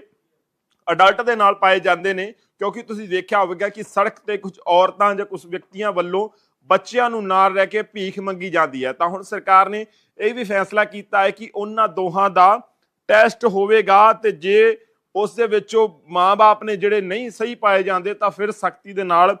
Speaker 1: ਅਡਲਟ ਦੇ ਨਾਲ ਪਾਏ ਜਾਂਦੇ ਨੇ, ਕਿਉਂਕਿ ਤੁਸੀਂ ਦੇਖਿਆ ਹੋਵੇਗਾ ਕਿ ਸੜਕ ਤੇ ਕੁਝ ਔਰਤਾਂ ਜਾਂ ਕੁਝ ਵਿਅਕਤੀਆਂ ਵੱਲੋਂ ਬੱਚਿਆਂ ਨੂੰ ਨਾਲ ਰਹਿ ਕੇ ਭੀਖ ਮੰਗੀ ਜਾਂਦੀ ਹੈ। ਤਾਂ ਹੁਣ ਸਰਕਾਰ ਨੇ ਇਹ ਵੀ ਫੈਸਲਾ ਕੀਤਾ ਹੈ ਕਿ ਉਹਨਾਂ ਦੋਹਾਂ ਦਾ ਟੈਸਟ ਹੋਵੇਗਾ ਤੇ ਜੇ ਉਸ ਦੇ ਵਿੱਚੋਂ ਮਾਪੇ ਨੇ ਜਿਹੜੇ ਨਹੀਂ ਸਹੀ ਪਾਏ ਜਾਂਦੇ, ਤਾਂ ਫਿਰ ਸਖਤੀ ਦੇ ਨਾਲ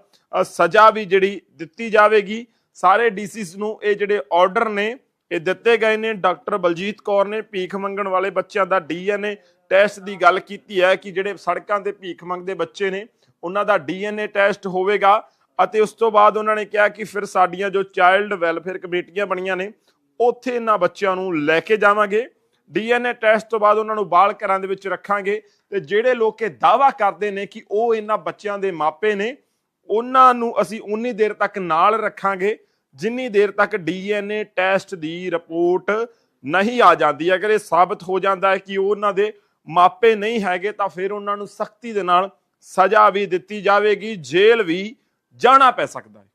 Speaker 1: ਸਜ਼ਾ ਵੀ ਜਿਹੜੀ ਦਿੱਤੀ ਜਾਵੇਗੀ। ਸਾਰੇ ਡੀਸੀਸ ਨੂੰ ਇਹ ਜਿਹੜੇ ਆਰਡਰ ਨੇ, ਇਹ ਦਿੱਤੇ ਗਏ ਨੇ। ਡਾਕਟਰ ਬਲਜੀਤ ਕੌਰ ਨੇ ਭੀਖ ਮੰਗਣ ਵਾਲੇ ਬੱਚਿਆਂ ਦਾ ਡੀਐਨਏ ਟੈਸਟ ਦੀ ਗੱਲ ਕੀਤੀ ਹੈ ਕਿ ਜਿਹੜੇ ਸੜਕਾਂ ਤੇ ਭੀਖ ਮੰਗਦੇ ਬੱਚੇ ਨੇ, ਉਹਨਾਂ ਦਾ ਡੀਐਨਏ ਟੈਸਟ ਹੋਵੇਗਾ ਅਤੇ ਉਸ ਤੋਂ ਬਾਅਦ ਉਹਨਾਂ ਨੇ ਕਿਹਾ ਕਿ ਫਿਰ ਸਾਡੀਆਂ ਜੋ ਚਾਈਲਡ ਵੈਲਫੇਅਰ ਕਮੇਟੀਆਂ ਬਣੀਆਂ ਨੇ, ਉੱਥੇ ਇਹਨਾਂ ਬੱਚਿਆਂ ਨੂੰ ਲੈ ਕੇ ਜਾਵਾਂਗੇ। ਡੀਐਨਏ ਟੈਸਟ ਤੋਂ ਬਾਅਦ ਉਹਨਾਂ ਨੂੰ ਬਾਲ ਘਰਾਂ ਦੇ ਵਿੱਚ ਰੱਖਾਂਗੇ ਤੇ ਜਿਹੜੇ ਲੋਕ ਇਹ ਦਾਵਾ ਕਰਦੇ ਨੇ ਕਿ ਉਹ ਇਹਨਾਂ ਬੱਚਿਆਂ ਦੇ ਮਾਪੇ ਨੇ, ਉਹਨਾਂ ਨੂੰ ਅਸੀਂ ਉਨੀ ਦੇਰ ਤੱਕ ਨਾਲ ਰੱਖਾਂਗੇ, ਜਿੰਨੀ ਦੇਰ ਤੱਕ ਡੀਐਨਏ ਟੈਸਟ ਦੀ ਰਿਪੋਰਟ ਨਹੀਂ ਆ ਜਾਂਦੀ। ਅਗਰ ਇਹ ਸਾਬਤ ਹੋ ਜਾਂਦਾ ਹੈ ਕਿ ਉਹ ਉਹਨਾਂ ਦੇ ਮਾਪੇ ਨਹੀਂ ਹੈਗੇ ਤਾਂ ਫਿਰ ਉਹਨਾਂ ਨੂੰ ਸਖਤੀ ਦੇ ਨਾਲ ਸਜ਼ਾ ਵੀ ਦਿੱਤੀ ਜਾਵੇਗੀ, ਜੇਲ੍ਹ ਵੀ ਜਾਣਾ ਪੈ ਸਕਦਾ ਹੈ।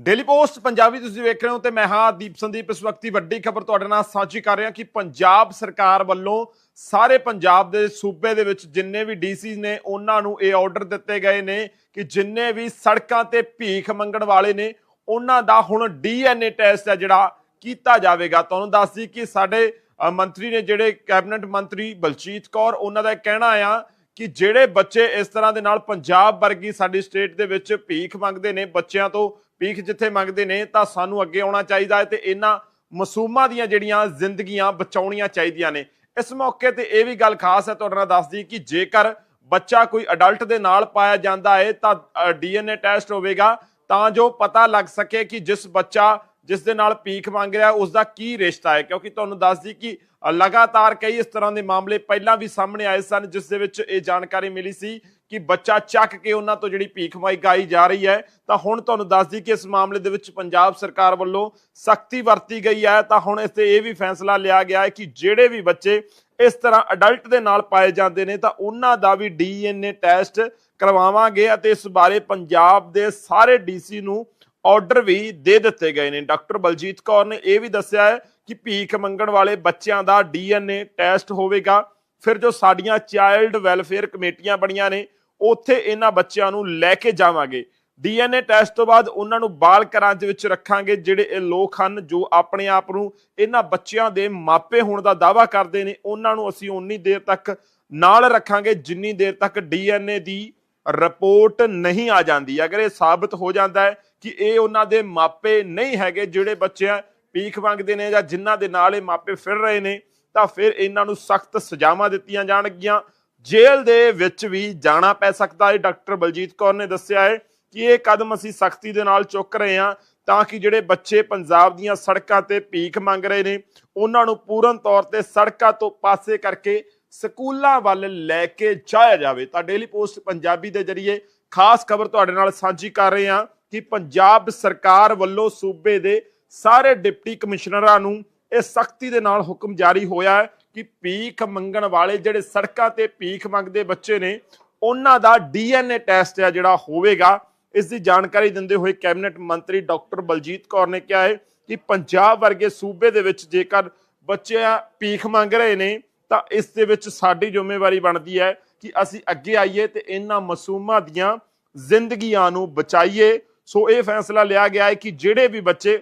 Speaker 1: ਡੇਲੀ ਪੋਸਟ ਪੰਜਾਬੀ ਤੁਸੀਂ ਵੇਖ ਰਹੇ ਹੋ ਤੇ ਮੈਂ ਹਾਂ ਦੀਪ ਸੰਦੀਪ, ਇਸ ਵਕਤ ਦੀ ਵੱਡੀ ਖਬਰ ਤੁਹਾਡੇ ਨਾਲ ਸਾਂਝੀ ਕਰ ਰਿਹਾ ਕਿ ਪੰਜਾਬ ਸਰਕਾਰ ਵੱਲੋਂ ਸਾਰੇ ਪੰਜਾਬ ਦੇ ਸੂਬੇ ਦੇ ਵਿੱਚ ਜਿੰਨੇ ਵੀ ਡੀਸੀਜ਼ ਨੇ, ਉਹਨਾਂ ਨੂੰ ਇਹ ਆਰਡਰ ਦਿੱਤੇ ਗਏ ਨੇ ਕਿ ਜਿੰਨੇ ਵੀ ਸੜਕਾਂ ਤੇ ਭੀਖ ਮੰਗਣ ਵਾਲੇ ਨੇ, ਉਹਨਾਂ ਦਾ ਹੁਣ ਡੀਐਨਏ ਟੈਸਟ ਹੈ ਜਿਹੜਾ ਕੀਤਾ ਜਾਵੇਗਾ। ਤੁਹਾਨੂੰ ਦੱਸ ਦਈ ਕਿ ਸਾਡੇ ਮੰਤਰੀ ਨੇ ਜਿਹੜੇ ਕੈਬਨਿਟ ਮੰਤਰੀ ਬਲਜੀਤ ਕੌਰ, ਉਹਨਾਂ ਦਾ ਇਹ ਕਹਿਣਾ ਆ ਕਿ ਜਿਹੜੇ ਬੱਚੇ ਇਸ ਤਰ੍ਹਾਂ ਦੇ ਨਾਲ ਪੰਜਾਬ ਵਰਗੀ ਸਾਡੀ ਸਟੇਟ ਦੇ ਵਿੱਚ ਭੀਖ ਮੰਗਦੇ ਨੇ, ਬੱਚਿਆਂ ਤੋਂ ਭੀਖ ਜਿੱਥੇ ਮੰਗਦੇ ਨੇ, ਤਾਂ ਸਾਨੂੰ ਅੱਗੇ ਆਉਣਾ ਚਾਹੀਦਾ ਹੈ ਤੇ ਇਹਨਾਂ ਮਾਸੂਮਾਂ ਦੀਆਂ ਜਿਹੜੀਆਂ ਜ਼ਿੰਦਗੀਆਂ ਬਚਾਉਣੀਆਂ ਚਾਹੀਦੀਆਂ ਨੇ। ਇਸ ਮੌਕੇ ਤੇ ਇਹ ਵੀ ਗੱਲ ਖਾਸ ਹੈ, ਤੁਹਾਡੇ ਨਾਲ ਦੱਸਦੀ ਕਿ ਜੇਕਰ ਬੱਚਾ ਕੋਈ ਅਡਲਟ ਦੇ ਨਾਲ ਪਾਇਆ ਜਾਂਦਾ ਹੈ, ਤਾਂ ਡੀਐਨਏ ਟੈਸਟ ਹੋਵੇਗਾ, ਤਾਂ ਜੋ ਪਤਾ ਲੱਗ ਸਕੇ ਕਿ ਜਿਸ ਬੱਚਾ ਜਿਸ ਦੇ ਨਾਲ ਭੀਖ ਮੰਗ ਰਿਹਾ, ਉਸ ਦਾ ਕੀ ਰਿਸ਼ਤਾ ਹੈ? ਕਿਉਂਕਿ ਤੁਹਾਨੂੰ ਦੱਸਦੀ ਕਿ ਲਗਾਤਾਰ ਕਈ ਇਸ ਤਰ੍ਹਾਂ ਦੇ ਮਾਮਲੇ ਪਹਿਲਾਂ ਵੀ ਸਾਹਮਣੇ ਆਏ ਸਨ, ਜਿਸ ਦੇ ਵਿੱਚ ਇਹ ਜਾਣਕਾਰੀ ਮਿਲੀ ਸੀ ਕਿ ਬੱਚਾ ਚੱਕ ਕੇ ਉਹਨਾਂ ਤੋਂ ਜਿਹੜੀ ਭੀਖ ਮੰਗਾਈ ਜਾ ਰਹੀ ਹੈ। ਤਾਂ ਹੁਣ ਤੁਹਾਨੂੰ ਦੱਸਦੀ ਕਿ ਇਸ ਮਾਮਲੇ ਦੇ ਵਿੱਚ ਪੰਜਾਬ ਸਰਕਾਰ ਵੱਲੋਂ ਸਖਤੀ ਵਰਤੀ ਗਈ ਹੈ। ਤਾਂ ਹੁਣ ਇਸ ਤੇ ਇਹ ਵੀ ਫੈਸਲਾ ਲਿਆ ਗਿਆ ਹੈ ਕਿ ਜਿਹੜੇ ਵੀ ਬੱਚੇ ਇਸ ਤਰ੍ਹਾਂ ਅਡਲਟ ਦੇ ਨਾਲ ਪਾਏ ਜਾਂਦੇ ਨੇ, ਤਾਂ ਉਹਨਾਂ ਦਾ ਵੀ ਡੀਐਨਏ ਟੈਸਟ ਕਰਵਾਵਾਂਗੇ ਅਤੇ ਇਸ ਬਾਰੇ ਪੰਜਾਬ ਦੇ ਸਾਰੇ ਡੀਸੀ ਨੂੰ ਆਰਡਰ ਵੀ ਦੇ ਦਿੱਤੇ ਗਏ ਨੇ। ਡਾਕਟਰ ਬਲਜੀਤ ਕੌਰ ਨੇ ਇਹ ਵੀ ਦੱਸਿਆ ਹੈ ਕਿ ਭੀਖ ਮੰਗਣ ਵਾਲੇ ਬੱਚਿਆਂ ਦਾ ਡੀਐਨਏ ਟੈਸਟ ਹੋਵੇਗਾ। ਫਿਰ ਜੋ ਸਾਡੀਆਂ ਚਾਈਲਡ ਵੈਲਫੇਅਰ ਕਮੇਟੀਆਂ ਬਣੀਆਂ ਨੇ, ਉੱਥੇ ਇਹਨਾਂ ਬੱਚਿਆਂ ਨੂੰ ਲੈ ਕੇ ਜਾਵਾਂਗੇ। ਡੀਐਨਏ ਟੈਸਟ ਤੋਂ ਬਾਅਦ ਉਹਨਾਂ ਨੂੰ ਬਾਲ ਘਰਾਂ ਦੇ ਵਿੱਚ ਰੱਖਾਂਗੇ, ਜਿਹੜੇ ਇਹ ਲੋਕ ਹਨ, ਜੋ ਆਪਣੇ ਆਪ ਨੂੰ ਇਹਨਾਂ ਬੱਚਿਆਂ ਦੇ ਮਾਪੇ ਹੋਣ ਦਾ ਦਾਵਾ ਕਰਦੇ ਨੇ। ਉਹਨਾਂ ਨੂੰ ਅਸੀਂ ਉਨੀ ਦੇਰ ਤੱਕ ਨਾਲ ਰੱਖਾਂਗੇ, ਜਿੰਨੀ ਦੇਰ ਤੱਕ ਡੀਐਨਏ ਦੀ ਰਿਪੋਰਟ ਨਹੀਂ ਆ ਜਾਂਦੀ। ਅਗਰ ਇਹ ਸਾਬਤ ਹੋ ਜਾਂਦਾ ਹੈ ਕਿ ਇਹ ਉਹਨਾਂ ਦੇ ਮਾਪੇ ਨਹੀਂ ਹੈਗੇ ਜਿਹੜੇ ਬੱਚਿਆਂ ਭੀਖ ਮੰਗਦੇ ਨੇ ਜਾਂ ਜਿਨ੍ਹਾਂ ਦੇ ਨਾਲ ਇਹ ਮਾਪੇ ਫਿਰ ਰਹੇ ਨੇ, ਤਾਂ ਫਿਰ ਇਹਨਾਂ ਨੂੰ ਸਖਤ ਸਜ਼ਾਵਾਂ ਦਿੱਤੀਆਂ ਜਾਣਗੀਆਂ। ਜੇਲ੍ਹ ਦੇ ਵਿੱਚ ਵੀ ਜਾਣਾ ਪੈ ਸਕਦਾ ਹੈ। ਡਾਕਟਰ ਬਲਜੀਤ ਕੌਰ ਨੇ ਦੱਸਿਆ ਹੈ ਕਿ ਇਹ ਕਦਮ ਅਸੀਂ ਸਖਤੀ ਦੇ ਨਾਲ ਚੁੱਕ ਰਹੇ ਹਾਂ, ਤਾਂ ਕਿ ਜਿਹੜੇ ਬੱਚੇ ਪੰਜਾਬ ਦੀਆਂ ਸੜਕਾਂ ਤੇ ਭੀਖ ਮੰਗ ਰਹੇ ਨੇ, ਉਹਨਾਂ ਨੂੰ ਪੂਰਨ ਤੌਰ ਤੇ ਸੜਕਾਂ ਤੋਂ ਪਾਸੇ ਕਰਕੇ ਸਕੂਲਾਂ ਵੱਲ ਲੈ ਕੇ ਜਾਇਆ ਜਾਵੇ। ਤਾਂ ਡੇਲੀ ਪੋਸਟ ਪੰਜਾਬੀ ਦੇ ਜਰੀਏ ਖਾਸ ਖਬਰ ਤੁਹਾਡੇ ਨਾਲ ਸਾਂਝੀ ਕਰ ਰਹੇ ਹਾਂ। ਕਿ ਪੰਜਾਬ ਸਰਕਾਰ ਵੱਲੋਂ ਸੂਬੇ ਦੇ ਸਾਰੇ ਡਿਪਟੀ ਕਮਿਸ਼ਨਰਾਂ ਨੂੰ ਇਹ ਸਖਤੀ ਦੇ ਨਾਲ ਹੁਕਮ ਜਾਰੀ ਹੋਇਆ ਹੈ ਕਿ ਭੀਖ ਮੰਗਣ ਵਾਲੇ ਜਿਹੜੇ ਸੜਕਾਂ ਤੇ ਭੀਖ ਮੰਗਦੇ ਬੱਚੇ ਨੇ, ਉਹਨਾਂ ਦਾ ਡੀਐਨਏ ਟੈਸਟ ਹੈ ਜਿਹੜਾ ਹੋਵੇਗਾ। ਇਸ ਦੀ ਜਾਣਕਾਰੀ ਦਿੰਦੇ ਹੋਏ ਕੈਬਨਿਟ ਮੰਤਰੀ ਡਾਕਟਰ ਬਲਜੀਤ ਕੌਰ ਨੇ ਕਿਹਾ ਹੈ ਕਿ ਪੰਜਾਬ ਵਰਗੇ ਸੂਬੇ ਦੇ ਵਿੱਚ ਜੇਕਰ ਬੱਚੇ ਭੀਖ ਮੰਗ ਰਹੇ ਨੇ, ਤਾਂ ਇਸ ਦੇ ਵਿੱਚ ਸਾਡੀ ਜ਼ਿੰਮੇਵਾਰੀ ਬਣਦੀ ਹੈ ਕਿ ਅਸੀਂ ਅੱਗੇ ਆਈਏ ਤੇ ਇਹਨਾਂ ਮਾਸੂਮਾਂ ਦੀਆਂ ਜ਼ਿੰਦਗੀਆਂ ਨੂੰ ਬਚਾਈਏ। ਸੋ ਇਹ ਫੈਸਲਾ ਲਿਆ ਗਿਆ ਹੈ ਕਿ ਜਿਹੜੇ ਵੀ ਬੱਚੇ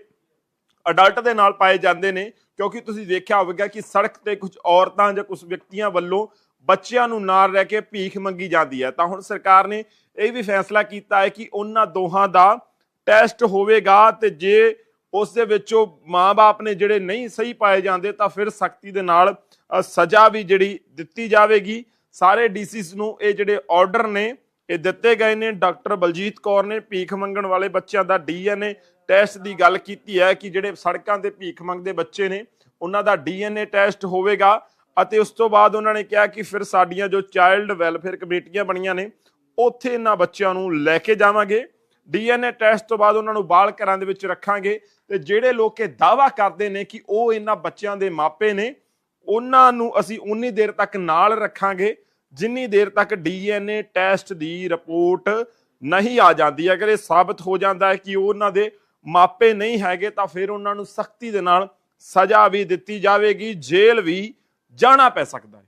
Speaker 1: ਅਡਲਟ ਦੇ ਨਾਲ ਪਾਏ ਜਾਂਦੇ ਨੇ, ਕਿਉਂਕਿ ਤੁਸੀਂ ਦੇਖਿਆ ਹੋਵੇਗਾ ਕਿ ਸੜਕ ਤੇ ਕੁਝ ਔਰਤਾਂ ਜਾਂ ਕੁਝ ਵਿਅਕਤੀਆਂ ਵੱਲੋਂ ਬੱਚਿਆਂ ਨੂੰ ਨਾਲ ਰਹਿ ਕੇ ਭੀਖ ਮੰਗੀ ਜਾਂਦੀ ਹੈ। ਤਾਂ ਹੁਣ ਸਰਕਾਰ ਨੇ ਇਹ ਵੀ ਫੈਸਲਾ ਕੀਤਾ ਹੈ ਕਿ ਉਹਨਾਂ ਦੋਹਾਂ ਦਾ ਟੈਸਟ ਹੋਵੇਗਾ ਤੇ ਜੇ ਉਸ ਦੇ ਵਿੱਚੋਂ ਮਾਪੇ ਨੇ ਜਿਹੜੇ ਨਹੀਂ ਸਹੀ ਪਾਏ ਜਾਂਦੇ, ਤਾਂ ਫਿਰ ਸਖਤੀ ਦੇ ਨਾਲ ਸਜ਼ਾ ਵੀ ਜਿਹੜੀ ਦਿੱਤੀ ਜਾਵੇਗੀ। ਸਾਰੇ ਡੀਸੀਸ ਨੂੰ ਇਹ ਜਿਹੜੇ ਆਰਡਰ ਨੇ ਇਹ ਦਿੱਤੇ ਗਏ ਨੇ। ਡਾਕਟਰ ਬਲਜੀਤ ਕੌਰ ਨੇ ਭੀਖ ਮੰਗਣ ਵਾਲੇ ਬੱਚਿਆਂ ਦਾ ਡੀਐਨਏ ਟੈਸਟ ਦੀ ਗੱਲ ਕੀਤੀ ਹੈ ਕਿ ਜਿਹੜੇ ਸੜਕਾਂ ਤੇ ਭੀਖ ਮੰਗਦੇ ਬੱਚੇ ਨੇ, ਉਹਨਾਂ ਦਾ ਡੀਐਨਏ ਟੈਸਟ ਹੋਵੇਗਾ ਅਤੇ ਉਸ ਤੋਂ ਬਾਅਦ ਉਹਨਾਂ ਨੇ ਕਿਹਾ ਕਿ ਫਿਰ ਸਾਡੀਆਂ ਜੋ ਚਾਈਲਡ ਵੈਲਫੇਅਰ ਕਮੇਟੀਆਂ ਬਣੀਆਂ ਨੇ, ਉੱਥੇ ਇਹਨਾਂ ਬੱਚਿਆਂ ਨੂੰ ਲੈ ਕੇ ਜਾਵਾਂਗੇ। ਡੀਐਨਏ ਟੈਸਟ ਤੋਂ ਬਾਅਦ ਉਹਨਾਂ ਨੂੰ ਬਾਲ ਘਰਾਂ ਦੇ ਵਿੱਚ ਰੱਖਾਂਗੇ ਤੇ ਜਿਹੜੇ ਲੋਕ ਇਹ ਦਾਵਾ ਕਰਦੇ ਨੇ ਕਿ ਉਹ ਇਹਨਾਂ ਬੱਚਿਆਂ ਦੇ ਮਾਪੇ ਨੇ, ਉਹਨਾਂ ਨੂੰ ਅਸੀਂ ਉਨੀ ਦੇਰ ਤੱਕ ਨਾਲ ਰੱਖਾਂਗੇ ਜਿੰਨੀ ਦੇਰ ਤੱਕ ਡੀਐਨਏ ਟੈਸਟ ਦੀ ਰਿਪੋਰਟ ਨਹੀਂ ਆ ਜਾਂਦੀ, ਅਗਰ ਇਹ ਸਾਬਤ ਹੋ ਜਾਂਦਾ ਹੈ ਕਿ ਉਹਨਾਂ ਦੇ ਮਾਪੇ ਨਹੀਂ ਹੈਗੇ, ਤਾਂ ਫਿਰ ਉਹਨਾਂ ਨੂੰ ਸਖਤੀ ਦੇ ਨਾਲ ਸਜ਼ਾ ਵੀ ਦਿੱਤੀ ਜਾਵੇਗੀ, ਜੇਲ੍ਹ ਵੀ ਜਾਣਾ ਪੈ ਸਕਦਾ ਹੈ।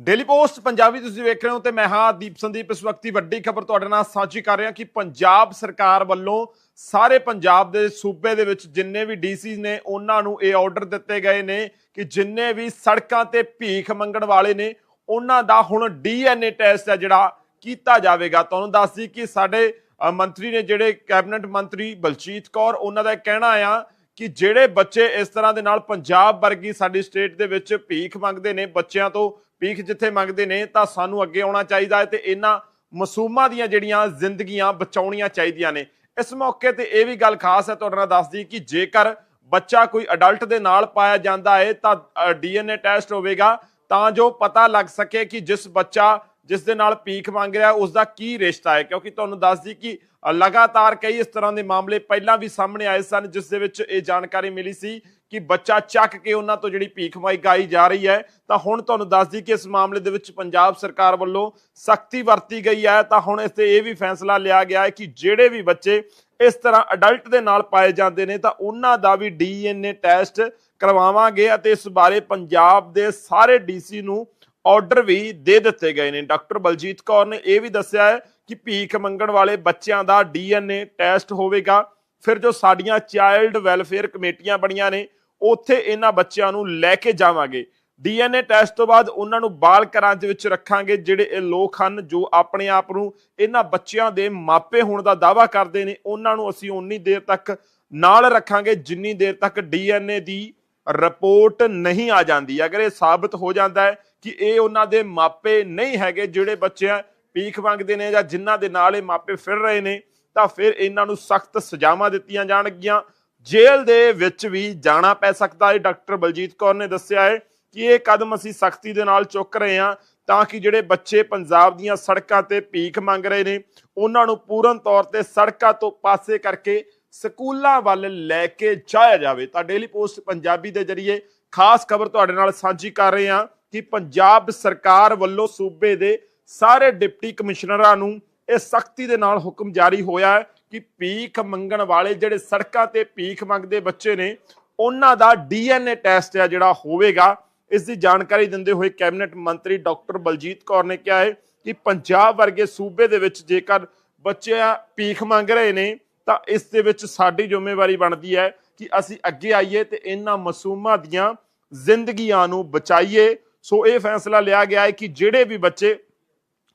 Speaker 1: ਡੇਲੀ ਪੋਸਟ, ਪੰਜਾਬੀ ਤੁਸੀਂ ਵੇਖ ਰਹੇ ਹੋ ਤੇ ਮੈਂ ਹਾਂ ਦੀਪ ਸੰਦੀਪ, ਇਸ ਵਕਤ ਦੀ ਵੱਡੀ ਖਬਰ ਤੁਹਾਡੇ ਨਾਲ ਸਾਂਝੀ ਕਰ ਰਿਹਾ ਕਿ ਪੰਜਾਬ ਸਰਕਾਰ ਵੱਲੋਂ ਸਾਰੇ ਪੰਜਾਬ ਦੇ ਸੂਬੇ ਦੇ ਵਿੱਚ ਜਿੰਨੇ ਵੀ ਡੀਸੀ ਨੇ, ਉਹਨਾਂ ਨੂੰ ਇਹ ਆਰਡਰ ਦਿੱਤੇ ਗਏ ਨੇ ਕਿ ਜਿੰਨੇ ਵੀ ਸੜਕਾਂ ਤੇ ਭੀਖ ਮੰਗਣ ਵਾਲੇ ਨੇ ਉਹਨਾਂ ਦਾ ਹੁਣ ਡੀਐਨਏ ਟੈਸਟ ਹੈ ਜਿਹੜਾ ਕੀਤਾ ਜਾਵੇਗਾ। ਤੁਹਾਨੂੰ ਦੱਸ ਦਈ ਕਿ ਸਾਡੇ ਮੰਤਰੀ ਨੇ ਜਿਹੜੇ ਕੈਬਨਿਟ ਮੰਤਰੀ ਬਲਜੀਤ ਕੌਰ, ਉਹਨਾਂ ਦਾ ਇਹ ਕਹਿਣਾ ਆ ਕਿ ਜਿਹੜੇ ਬੱਚੇ ਇਸ ਤਰ੍ਹਾਂ ਦੇ ਨਾਲ ਪੰਜਾਬ ਵਰਗੀ ਸਾਡੀ ਸਟੇਟ ਦੇ ਵਿੱਚ ਭੀਖ ਮੰਗਦੇ ਨੇ, ਬੱਚਿਆਂ ਤੋਂ ਭੀਖ ਜਿੱਥੇ ਮੰਗਦੇ ਨੇ, ਤਾਂ ਸਾਨੂੰ ਅੱਗੇ ਆਉਣਾ ਚਾਹੀਦਾ ਹੈ ਤੇ ਇਹਨਾਂ ਮਾਸੂਮਾਂ ਦੀਆਂ ਜਿਹੜੀਆਂ ਜ਼ਿੰਦਗੀਆਂ ਬਚਾਉਣੀਆਂ ਚਾਹੀਦੀਆਂ ਨੇ। ਇਸ ਮੌਕੇ ਤੇ ਇਹ ਵੀ ਗੱਲ ਖਾਸ ਹੈ, ਤੁਹਾਡੇ ਨਾਲ ਦੱਸਦੀ ਕਿ ਜੇਕਰ ਬੱਚਾ ਕੋਈ ਅਡਲਟ ਦੇ ਨਾਲ ਪਾਇਆ ਜਾਂਦਾ ਹੈ, ਤਾਂ ਡੀਐਨਏ ਟੈਸਟ ਹੋਵੇਗਾ। ਤਾਂ ਜੋ ਪਤਾ ਲੱਗ ਸਕੇ ਕਿ ਜਿਸ ਬੱਚਾ ਜਿਸ ਦੇ ਨਾਲ ਭੀਖ ਮੰਗ ਰਿਹਾ ਉਸ ਦਾ ਕੀ ਰਿਸ਼ਤਾ ਹੈ। ਕਿਉਂਕਿ ਤੁਹਾਨੂੰ ਦੱਸਦੀ ਕਿ ਲਗਾਤਾਰ ਕਈ ਇਸ ਤਰ੍ਹਾਂ ਦੇ ਮਾਮਲੇ ਪਹਿਲਾਂ ਵੀ ਸਾਹਮਣੇ ਆਏ ਸਨ, ਜਿਸ ਦੇ ਵਿੱਚ ਇਹ ਜਾਣਕਾਰੀ ਮਿਲੀ ਸੀ ਕਿ ਬੱਚਾ ਚੱਕ ਕੇ ਉਹਨਾਂ ਤੋਂ ਜਿਹੜੀ ਭੀਖ ਮੰਗਾਈ ਜਾ ਰਹੀ ਹੈ। ਤਾਂ ਹੁਣ ਤੁਹਾਨੂੰ ਦੱਸਦੀ ਕਿ ਇਸ ਮਾਮਲੇ ਦੇ ਵਿੱਚ ਪੰਜਾਬ ਸਰਕਾਰ ਵੱਲੋਂ ਸਖਤੀ ਵਰਤੀ ਗਈ ਹੈ। ਤਾਂ ਹੁਣ ਇਸ ਤੇ ਇਹ ਵੀ ਫੈਸਲਾ ਲਿਆ ਗਿਆ ਹੈ ਕਿ ਜਿਹੜੇ ਵੀ ਬੱਚੇ ਇਸ ਤਰ੍ਹਾਂ ਅਡਲਟ ਦੇ ਨਾਲ ਪਾਏ ਜਾਂਦੇ ਨੇ, ਤਾਂ ਉਹਨਾਂ ਦਾ ਵੀ ਡੀਐਨਏ ਟੈਸਟ ਕਰਵਾਵਾਂਗੇ ਅਤੇ ਇਸ ਬਾਰੇ ਪੰਜਾਬ ਦੇ ਸਾਰੇ ਡੀਸੀ ਨੂੰ ਆਰਡਰ ਵੀ ਦੇ ਦਿੱਤੇ ਗਏ ਨੇ। ਡਾਕਟਰ ਬਲਜੀਤ ਕੌਰ ਨੇ ਇਹ ਵੀ ਦੱਸਿਆ ਹੈ ਕਿ ਭੀਖ ਮੰਗਣ ਵਾਲੇ ਬੱਚਿਆਂ ਦਾ ਡੀਐਨਏ ਟੈਸਟ ਹੋਵੇਗਾ। ਫਿਰ ਜੋ ਸਾਡੀਆਂ ਚਾਈਲਡ ਵੈਲਫੇਅਰ ਕਮੇਟੀਆਂ ਬਣੀਆਂ ਨੇ, ਉੱਥੇ ਇਹਨਾਂ ਬੱਚਿਆਂ ਨੂੰ ਲੈ ਕੇ ਜਾਵਾਂਗੇ। ਡੀਐਨਏ ਟੈਸਟ ਤੋਂ ਬਾਅਦ ਉਹਨਾਂ ਨੂੰ ਬਾਲ ਘਰਾਂ ਦੇ ਵਿੱਚ ਰੱਖਾਂਗੇ, ਜਿਹੜੇ ਇਹ ਲੋਕ ਹਨ, ਜੋ ਆਪਣੇ ਆਪ ਨੂੰ ਇਹਨਾਂ ਬੱਚਿਆਂ ਦੇ ਮਾਪੇ ਹੋਣ ਦਾ ਦਾਵਾ ਕਰਦੇ ਨੇ, ਉਹਨਾਂ ਨੂੰ ਅਸੀਂ ਉਨੀ ਦੇਰ ਤੱਕ ਨਾਲ ਰੱਖਾਂਗੇ ਜਿੰਨੀ ਦੇਰ ਤੱਕ ਡੀਐਨਏ ਦੀ ਰਿਪੋਰਟ ਨਹੀਂ ਆ ਜਾਂਦੀ। ਅਗਰ ਇਹ ਸਾਬਤ ਹੋ ਜਾਂਦਾ ਹੈ ਕਿ ਇਹ ਉਹਨਾਂ ਦੇ ਮਾਪੇ ਨਹੀਂ ਹੈਗੇ, ਜਿਹੜੇ ਬੱਚਿਆਂ ਭੀਖ ਮੰਗਦੇ ਨੇ ਜਾਂ ਜਿਨ੍ਹਾਂ ਦੇ ਨਾਲ ਇਹ ਮਾਪੇ ਫਿਰ ਰਹੇ ਨੇ, ਤਾਂ ਫਿਰ ਇਹਨਾਂ ਨੂੰ ਸਖਤ ਸਜ਼ਾਵਾਂ ਦਿੱਤੀਆਂ ਜਾਣਗੀਆਂ। ਜੇਲ੍ਹ ਦੇ ਵਿੱਚ ਵੀ ਜਾਣਾ ਪੈ ਸਕਦਾ ਹੈ। ਡਾਕਟਰ ਬਲਜੀਤ ਕੌਰ ਨੇ ਦੱਸਿਆ ਹੈ ਕਿ ਇਹ ਕਦਮ ਅਸੀਂ ਸਖਤੀ ਦੇ ਨਾਲ ਚੁੱਕ ਰਹੇ ਹਾਂ ਤਾਂ ਕਿ ਜਿਹੜੇ ਬੱਚੇ ਪੰਜਾਬ ਦੀਆਂ ਸੜਕਾਂ ਤੇ ਭੀਖ ਮੰਗ ਰਹੇ ਨੇ, ਉਹਨਾਂ ਨੂੰ ਪੂਰਨ ਤੌਰ ਤੇ ਸੜਕਾਂ ਤੋਂ ਪਾਸੇ ਕਰਕੇ ਸਕੂਲਾਂ ਵੱਲ ਲੈ ਕੇ ਜਾਇਆ ਜਾਵੇ। ਤਾਂ ਡੇਲੀ ਪੋਸਟ ਪੰਜਾਬੀ ਦੇ ਜਰੀਏ ਖਾਸ ਖਬਰ ਤੁਹਾਡੇ ਨਾਲ ਸਾਂਝੀ ਕਰ ਰਹੇ ਹਾਂ ਕਿ ਪੰਜਾਬ ਸਰਕਾਰ ਵੱਲੋਂ ਸੂਬੇ ਦੇ ਸਾਰੇ ਡਿਪਟੀ ਕਮਿਸ਼ਨਰਾਂ ਨੂੰ ਇਹ ਸਖਤੀ ਦੇ ਨਾਲ ਹੁਕਮ ਜਾਰੀ ਹੋਇਆ ਹੈ ਕਿ ਭੀਖ ਮੰਗਣ ਵਾਲੇ ਜਿਹੜੇ ਸੜਕਾਂ ਤੇ ਭੀਖ ਮੰਗਦੇ ਬੱਚੇ ਨੇ, ਉਹਨਾਂ ਦਾ ਡੀਐਨਏ ਟੈਸਟ ਹੈ ਜਿਹੜਾ ਹੋਵੇਗਾ। ਇਸ ਦੀ ਜਾਣਕਾਰੀ ਦਿੰਦੇ ਹੋਏ ਕੈਬਨਿਟ ਮੰਤਰੀ ਡਾਕਟਰ ਬਲਜੀਤ ਕੌਰ ਨੇ ਕਿਹਾ ਹੈ ਕਿ ਪੰਜਾਬ ਵਰਗੇ ਸੂਬੇ ਦੇ ਵਿੱਚ ਜੇਕਰ ਬੱਚਿਆਂ ਭੀਖ ਮੰਗ ਰਹੇ ਨੇ, ਤਾਂ ਇਸ ਦੇ ਵਿੱਚ ਸਾਡੀ ਜ਼ਿੰਮੇਵਾਰੀ ਬਣਦੀ ਹੈ ਕਿ ਅਸੀਂ ਅੱਗੇ ਆਈਏ ਤੇ ਇਹਨਾਂ ਮਾਸੂਮਾਂ ਦੀਆਂ ਜ਼ਿੰਦਗੀਆਂ ਨੂੰ ਬਚਾਈਏ। ਸੋ ਇਹ ਫੈਸਲਾ ਲਿਆ ਗਿਆ ਹੈ ਕਿ ਜਿਹੜੇ ਵੀ ਬੱਚੇ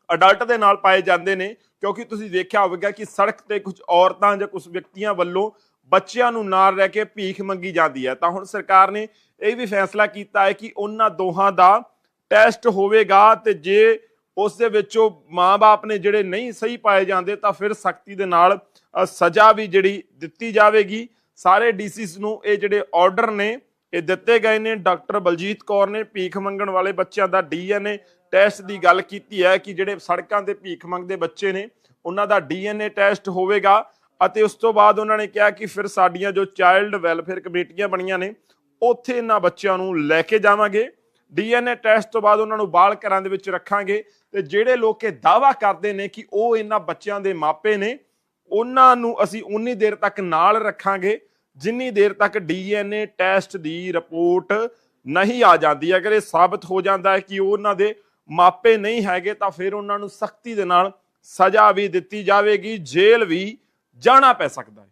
Speaker 1: ਅਡਲਟ ਦੇ ਨਾਲ ਪਾਏ ਜਾਂਦੇ ਨੇ, ਕਿਉਂਕਿ ਤੁਸੀਂ ਦੇਖਿਆ ਹੋਵੇਗਾ ਕਿ ਸੜਕ ਤੇ ਕੁਝ ਔਰਤਾਂ ਜਾਂ ਕੁਝ ਵਿਅਕਤੀਆਂ ਵੱਲੋਂ ਬੱਚਿਆਂ ਨੂੰ ਨਾਲ ਰਹਿ ਕੇ ਭੀਖ ਮੰਗੀ ਜਾਂਦੀ ਹੈ। ਤਾਂ ਹੁਣ ਸਰਕਾਰ ਨੇ ਇਹ ਵੀ ਫੈਸਲਾ ਕੀਤਾ ਹੈ ਕਿ ਉਹਨਾਂ ਦੋਹਾਂ ਦਾ ਟੈਸਟ ਹੋਵੇਗਾ ਤੇ ਜੇ ਉਸ ਦੇ ਵਿੱਚੋਂ ਮਾਪੇ ਨੇ ਜਿਹੜੇ ਨਹੀਂ ਸਹੀ ਪਾਏ ਜਾਂਦੇ ਤਾਂ ਫਿਰ ਸਖਤੀ ਦੇ ਨਾਲ ਸਜ਼ਾ ਵੀ ਜਿਹੜੀ ਦਿੱਤੀ ਜਾਵੇਗੀ। ਸਾਰੇ ਡੀਸੀਸ ਨੂੰ ਇਹ ਜਿਹੜੇ ਆਰਡਰ ਨੇ, ਇਹ ਦਿੱਤੇ ਗਏ ਨੇ। ਡਾਕਟਰ ਬਲਜੀਤ ਕੌਰ ਨੇ ਭੀਖ ਮੰਗਣ ਵਾਲੇ ਬੱਚਿਆਂ ਦਾ ਡੀਐਨਏ ਟੈਸਟ ਦੀ ਗੱਲ ਕੀਤੀ ਹੈ ਕਿ ਜਿਹੜੇ ਸੜਕਾਂ ਤੇ ਭੀਖ ਮੰਗਦੇ ਬੱਚੇ ਨੇ, ਉਹਨਾਂ ਦਾ ਡੀਐਨਏ ਟੈਸਟ ਹੋਵੇਗਾ। ਅਤੇ ਉਸ ਤੋਂ ਬਾਅਦ ਉਹਨਾਂ ਨੇ ਕਿਹਾ ਕਿ ਫਿਰ ਸਾਡੀਆਂ ਜੋ ਚਾਈਲਡ ਵੈਲਫੇਅਰ ਕਮੇਟੀਆਂ ਬਣੀਆਂ ਨੇ, ਉੱਥੇ ਇਹਨਾਂ ਬੱਚਿਆਂ ਨੂੰ ਲੈ ਕੇ ਜਾਵਾਂਗੇ। ਡੀਐਨਏ ਟੈਸਟ ਤੋਂ ਬਾਅਦ ਉਹਨਾਂ ਨੂੰ ਬਾਲ ਘਰਾਂ ਦੇ ਵਿੱਚ ਰੱਖਾਂਗੇ ਤੇ ਜਿਹੜੇ ਲੋਕ ਇਹ ਦਾਵਾ ਕਰਦੇ ਨੇ ਕਿ ਉਹ ਇਹਨਾਂ ਬੱਚਿਆਂ ਦੇ ਮਾਪੇ ਨੇ, ਉਹਨਾਂ ਨੂੰ ਅਸੀਂ ਉਨੀ ਦੇਰ ਤੱਕ ਨਾਲ ਰੱਖਾਂਗੇ, ਜਿੰਨੀ ਦੇਰ ਤੱਕ ਡੀਐਨਏ ਟੈਸਟ ਦੀ ਰਿਪੋਰਟ ਨਹੀਂ ਆ ਜਾਂਦੀ। ਅਗਰ ਇਹ ਸਾਬਤ ਹੋ ਜਾਂਦਾ ਹੈ ਕਿ ਉਹ ਉਹਨਾਂ ਦੇ ਮਾਪੇ ਨਹੀਂ ਹੈਗੇ, ਤਾਂ ਫਿਰ ਉਹਨਾਂ ਨੂੰ ਸਖਤੀ ਦੇ ਨਾਲ ਸਜ਼ਾ ਵੀ ਦਿੱਤੀ ਜਾਵੇਗੀ, ਜੇਲ੍ਹ ਵੀ ਜਾਣਾ ਪੈ ਸਕਦਾ ਹੈ।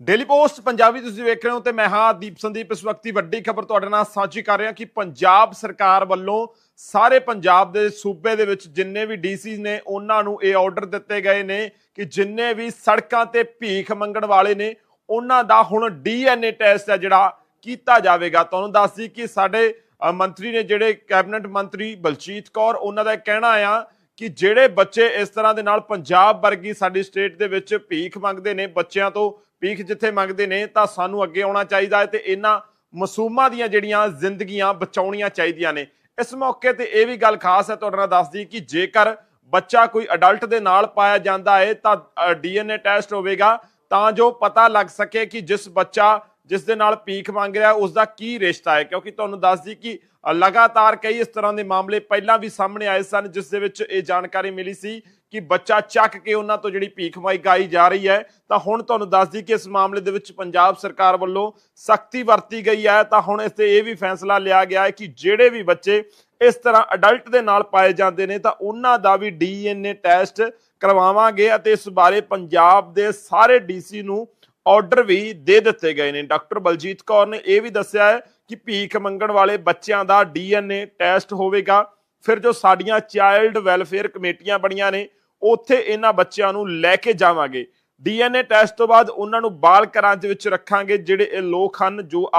Speaker 1: ਡੇਲੀ ਪੋਸਟ ਪੰਜਾਬੀ ਤੁਸੀਂ ਵੇਖ ਰਹੇ ਹੋ ਤੇ ਮੈਂ ਹਾਂ ਦੀਪ ਸੰਦੀਪ ਇਸ ਵਕਤ ਦੀ ਵੱਡੀ ਖਬਰ ਤੁਹਾਡੇ ਨਾਲ ਸਾਂਝੀ ਕਰ ਰਿਹਾ ਕਿ ਪੰਜਾਬ ਸਰਕਾਰ ਵੱਲੋਂ ਸਾਰੇ ਪੰਜਾਬ ਦੇ ਸੂਬੇ ਦੇ ਵਿੱਚ ਜਿੰਨੇ ਵੀ ਡੀਸੀ ਨੇ, ਉਹਨਾਂ ਨੂੰ ਇਹ ਆਰਡਰ ਦਿੱਤੇ ਗਏ ਨੇ ਕਿ ਜਿੰਨੇ ਵੀ ਸੜਕਾਂ ਤੇ ਭੀਖ ਮੰਗਣ ਵਾਲੇ ਨੇ, ਉਹਨਾਂ ਦਾ ਹੁਣ ਡੀਐਨਏ ਟੈਸਟ ਹੈ ਜਿਹੜਾ ਕੀਤਾ ਜਾਵੇਗਾ। ਤੁਹਾਨੂੰ ਦੱਸਦੀ ਕਿ ਸਾਡੇ ਮੰਤਰੀ ਨੇ ਜਿਹੜੇ ਕੈਬਨਿਟ ਮੰਤਰੀ ਬਲਜੀਤ ਕੌਰ, ਉਹਨਾਂ ਦਾ ਕਹਿਣਾ ਆ ਕਿ ਜਿਹੜੇ ਬੱਚੇ ਇਸ ਤਰ੍ਹਾਂ ਦੇ ਨਾਲ ਪੰਜਾਬ ਵਰਗੀ ਸਾਡੀ ਸਟੇਟ ਦੇ ਵਿੱਚ ਭੀਖ ਮੰਗਦੇ ਨੇ, ਬੱਚਿਆਂ ਤੋਂ ਭੀਖ ਜਿੱਥੇ ਮੰਗਦੇ ਨੇ, ਤਾਂ ਸਾਨੂੰ ਅੱਗੇ ਆਉਣਾ ਚਾਹੀਦਾ ਹੈ ਤੇ ਇਹਨਾਂ ਮਾਸੂਮਾਂ ਦੀਆਂ ਜਿਹੜੀਆਂ ਜ਼ਿੰਦਗੀਆਂ ਬਚਾਉਣੀਆਂ ਚਾਹੀਦੀਆਂ ਨੇ। ਇਸ ਮੌਕੇ ਤੇ ਇਹ ਵੀ ਗੱਲ ਖਾਸ ਹੈ ਤੁਹਾਡੇ ਨਾਲ ਦੱਸਦੀ ਕਿ ਜੇਕਰ ਬੱਚਾ ਕੋਈ ਅਡਲਟ ਦੇ ਨਾਲ ਪਾਇਆ ਜਾਂਦਾ ਹੈ, ਤਾਂ ਡੀਐਨਏ ਟੈਸਟ ਹੋਵੇਗਾ, ਤਾਂ ਜੋ ਪਤਾ ਲੱਗ ਸਕੇ ਕਿ ਜਿਸ ਬੱਚਾ ਜਿਸ ਦੇ ਨਾਲ ਭੀਖ ਮੰਗ ਰਿਹਾ ਉਸ ਦਾ ਕੀ ਰਿਸ਼ਤਾ ਹੈ। ਕਿਉਂਕਿ ਤੁਹਾਨੂੰ ਦੱਸਦੀ ਕਿ ਲਗਾਤਾਰ ਕਈ ਇਸ ਤਰ੍ਹਾਂ ਦੇ ਮਾਮਲੇ ਪਹਿਲਾਂ ਵੀ ਸਾਹਮਣੇ ਆਏ ਸਨ, ਜਿਸ ਦੇ ਵਿੱਚ ਇਹ ਜਾਣਕਾਰੀ ਮਿਲੀ ਸੀ ਕਿ ਬੱਚਾ ਚੱਕ ਕੇ ਉਹਨਾਂ ਤੋਂ ਜਿਹੜੀ ਭੀਖਮਾਈ ਗਾਈ ਜਾ ਰਹੀ ਹੈ। ਤਾਂ ਹੁਣ ਤੁਹਾਨੂੰ ਦੱਸਦੀ ਕਿ ਇਸ ਮਾਮਲੇ ਦੇ ਵਿੱਚ ਪੰਜਾਬ ਸਰਕਾਰ ਵੱਲੋਂ ਸਖਤੀ ਵਰਤੀ ਗਈ ਹੈ। ਤਾਂ ਹੁਣ ਇਸ ਤੇ ਇਹ ਵੀ ਫੈਸਲਾ ਲਿਆ ਗਿਆ ਹੈ ਕਿ ਜਿਹੜੇ ਵੀ ਬੱਚੇ ਇਸ ਤਰ੍ਹਾਂ ਅਡਲਟ ਦੇ ਨਾਲ ਪਾਏ ਜਾਂਦੇ ਨੇ, ਤਾਂ ਉਹਨਾਂ ਦਾ ਵੀ ਡੀਐਨਏ ਟੈਸਟ ਕਰਵਾਵਾਂਗੇ ਅਤੇ ਇਸ ਬਾਰੇ ਪੰਜਾਬ ਦੇ ਸਾਰੇ ਡੀਸੀ ਨੂੰ ਆਰਡਰ ਵੀ ਦੇ ਦਿੱਤੇ ਗਏ ਨੇ। ਡਾਕਟਰ ਬਲਜੀਤ ਕੌਰ ਨੇ ਇਹ ਵੀ ਦੱਸਿਆ ਹੈ ਕਿ ਭੀਖ ਮੰਗਣ ਵਾਲੇ ਬੱਚਿਆਂ ਦਾ ਡੀਐਨਏ ਟੈਸਟ ਹੋਵੇਗਾ। ਫਿਰ ਜੋ ਸਾਡੀਆਂ ਚਾਈਲਡ ਵੈਲਫੇਅਰ ਕਮੇਟੀਆਂ ਬਣੀਆਂ ਨੇ, ਉੱਥੇ ਇਹਨਾਂ ਬੱਚਿਆਂ ਨੂੰ ਲੈ ਕੇ ਜਾਵਾਂਗੇ। ਡੀਐਨਏ ਟੈਸਟ ਤੋਂ ਬਾਅਦ ਉਹਨਾਂ ਨੂੰ ਬਾਲ ਘਰਾਂ ਦੇ ਵਿੱਚ ਰੱਖਾਂਗੇ, ਜਿਹੜੇ ਇਹ ਲੋਕ ਹਨ, ਜੋ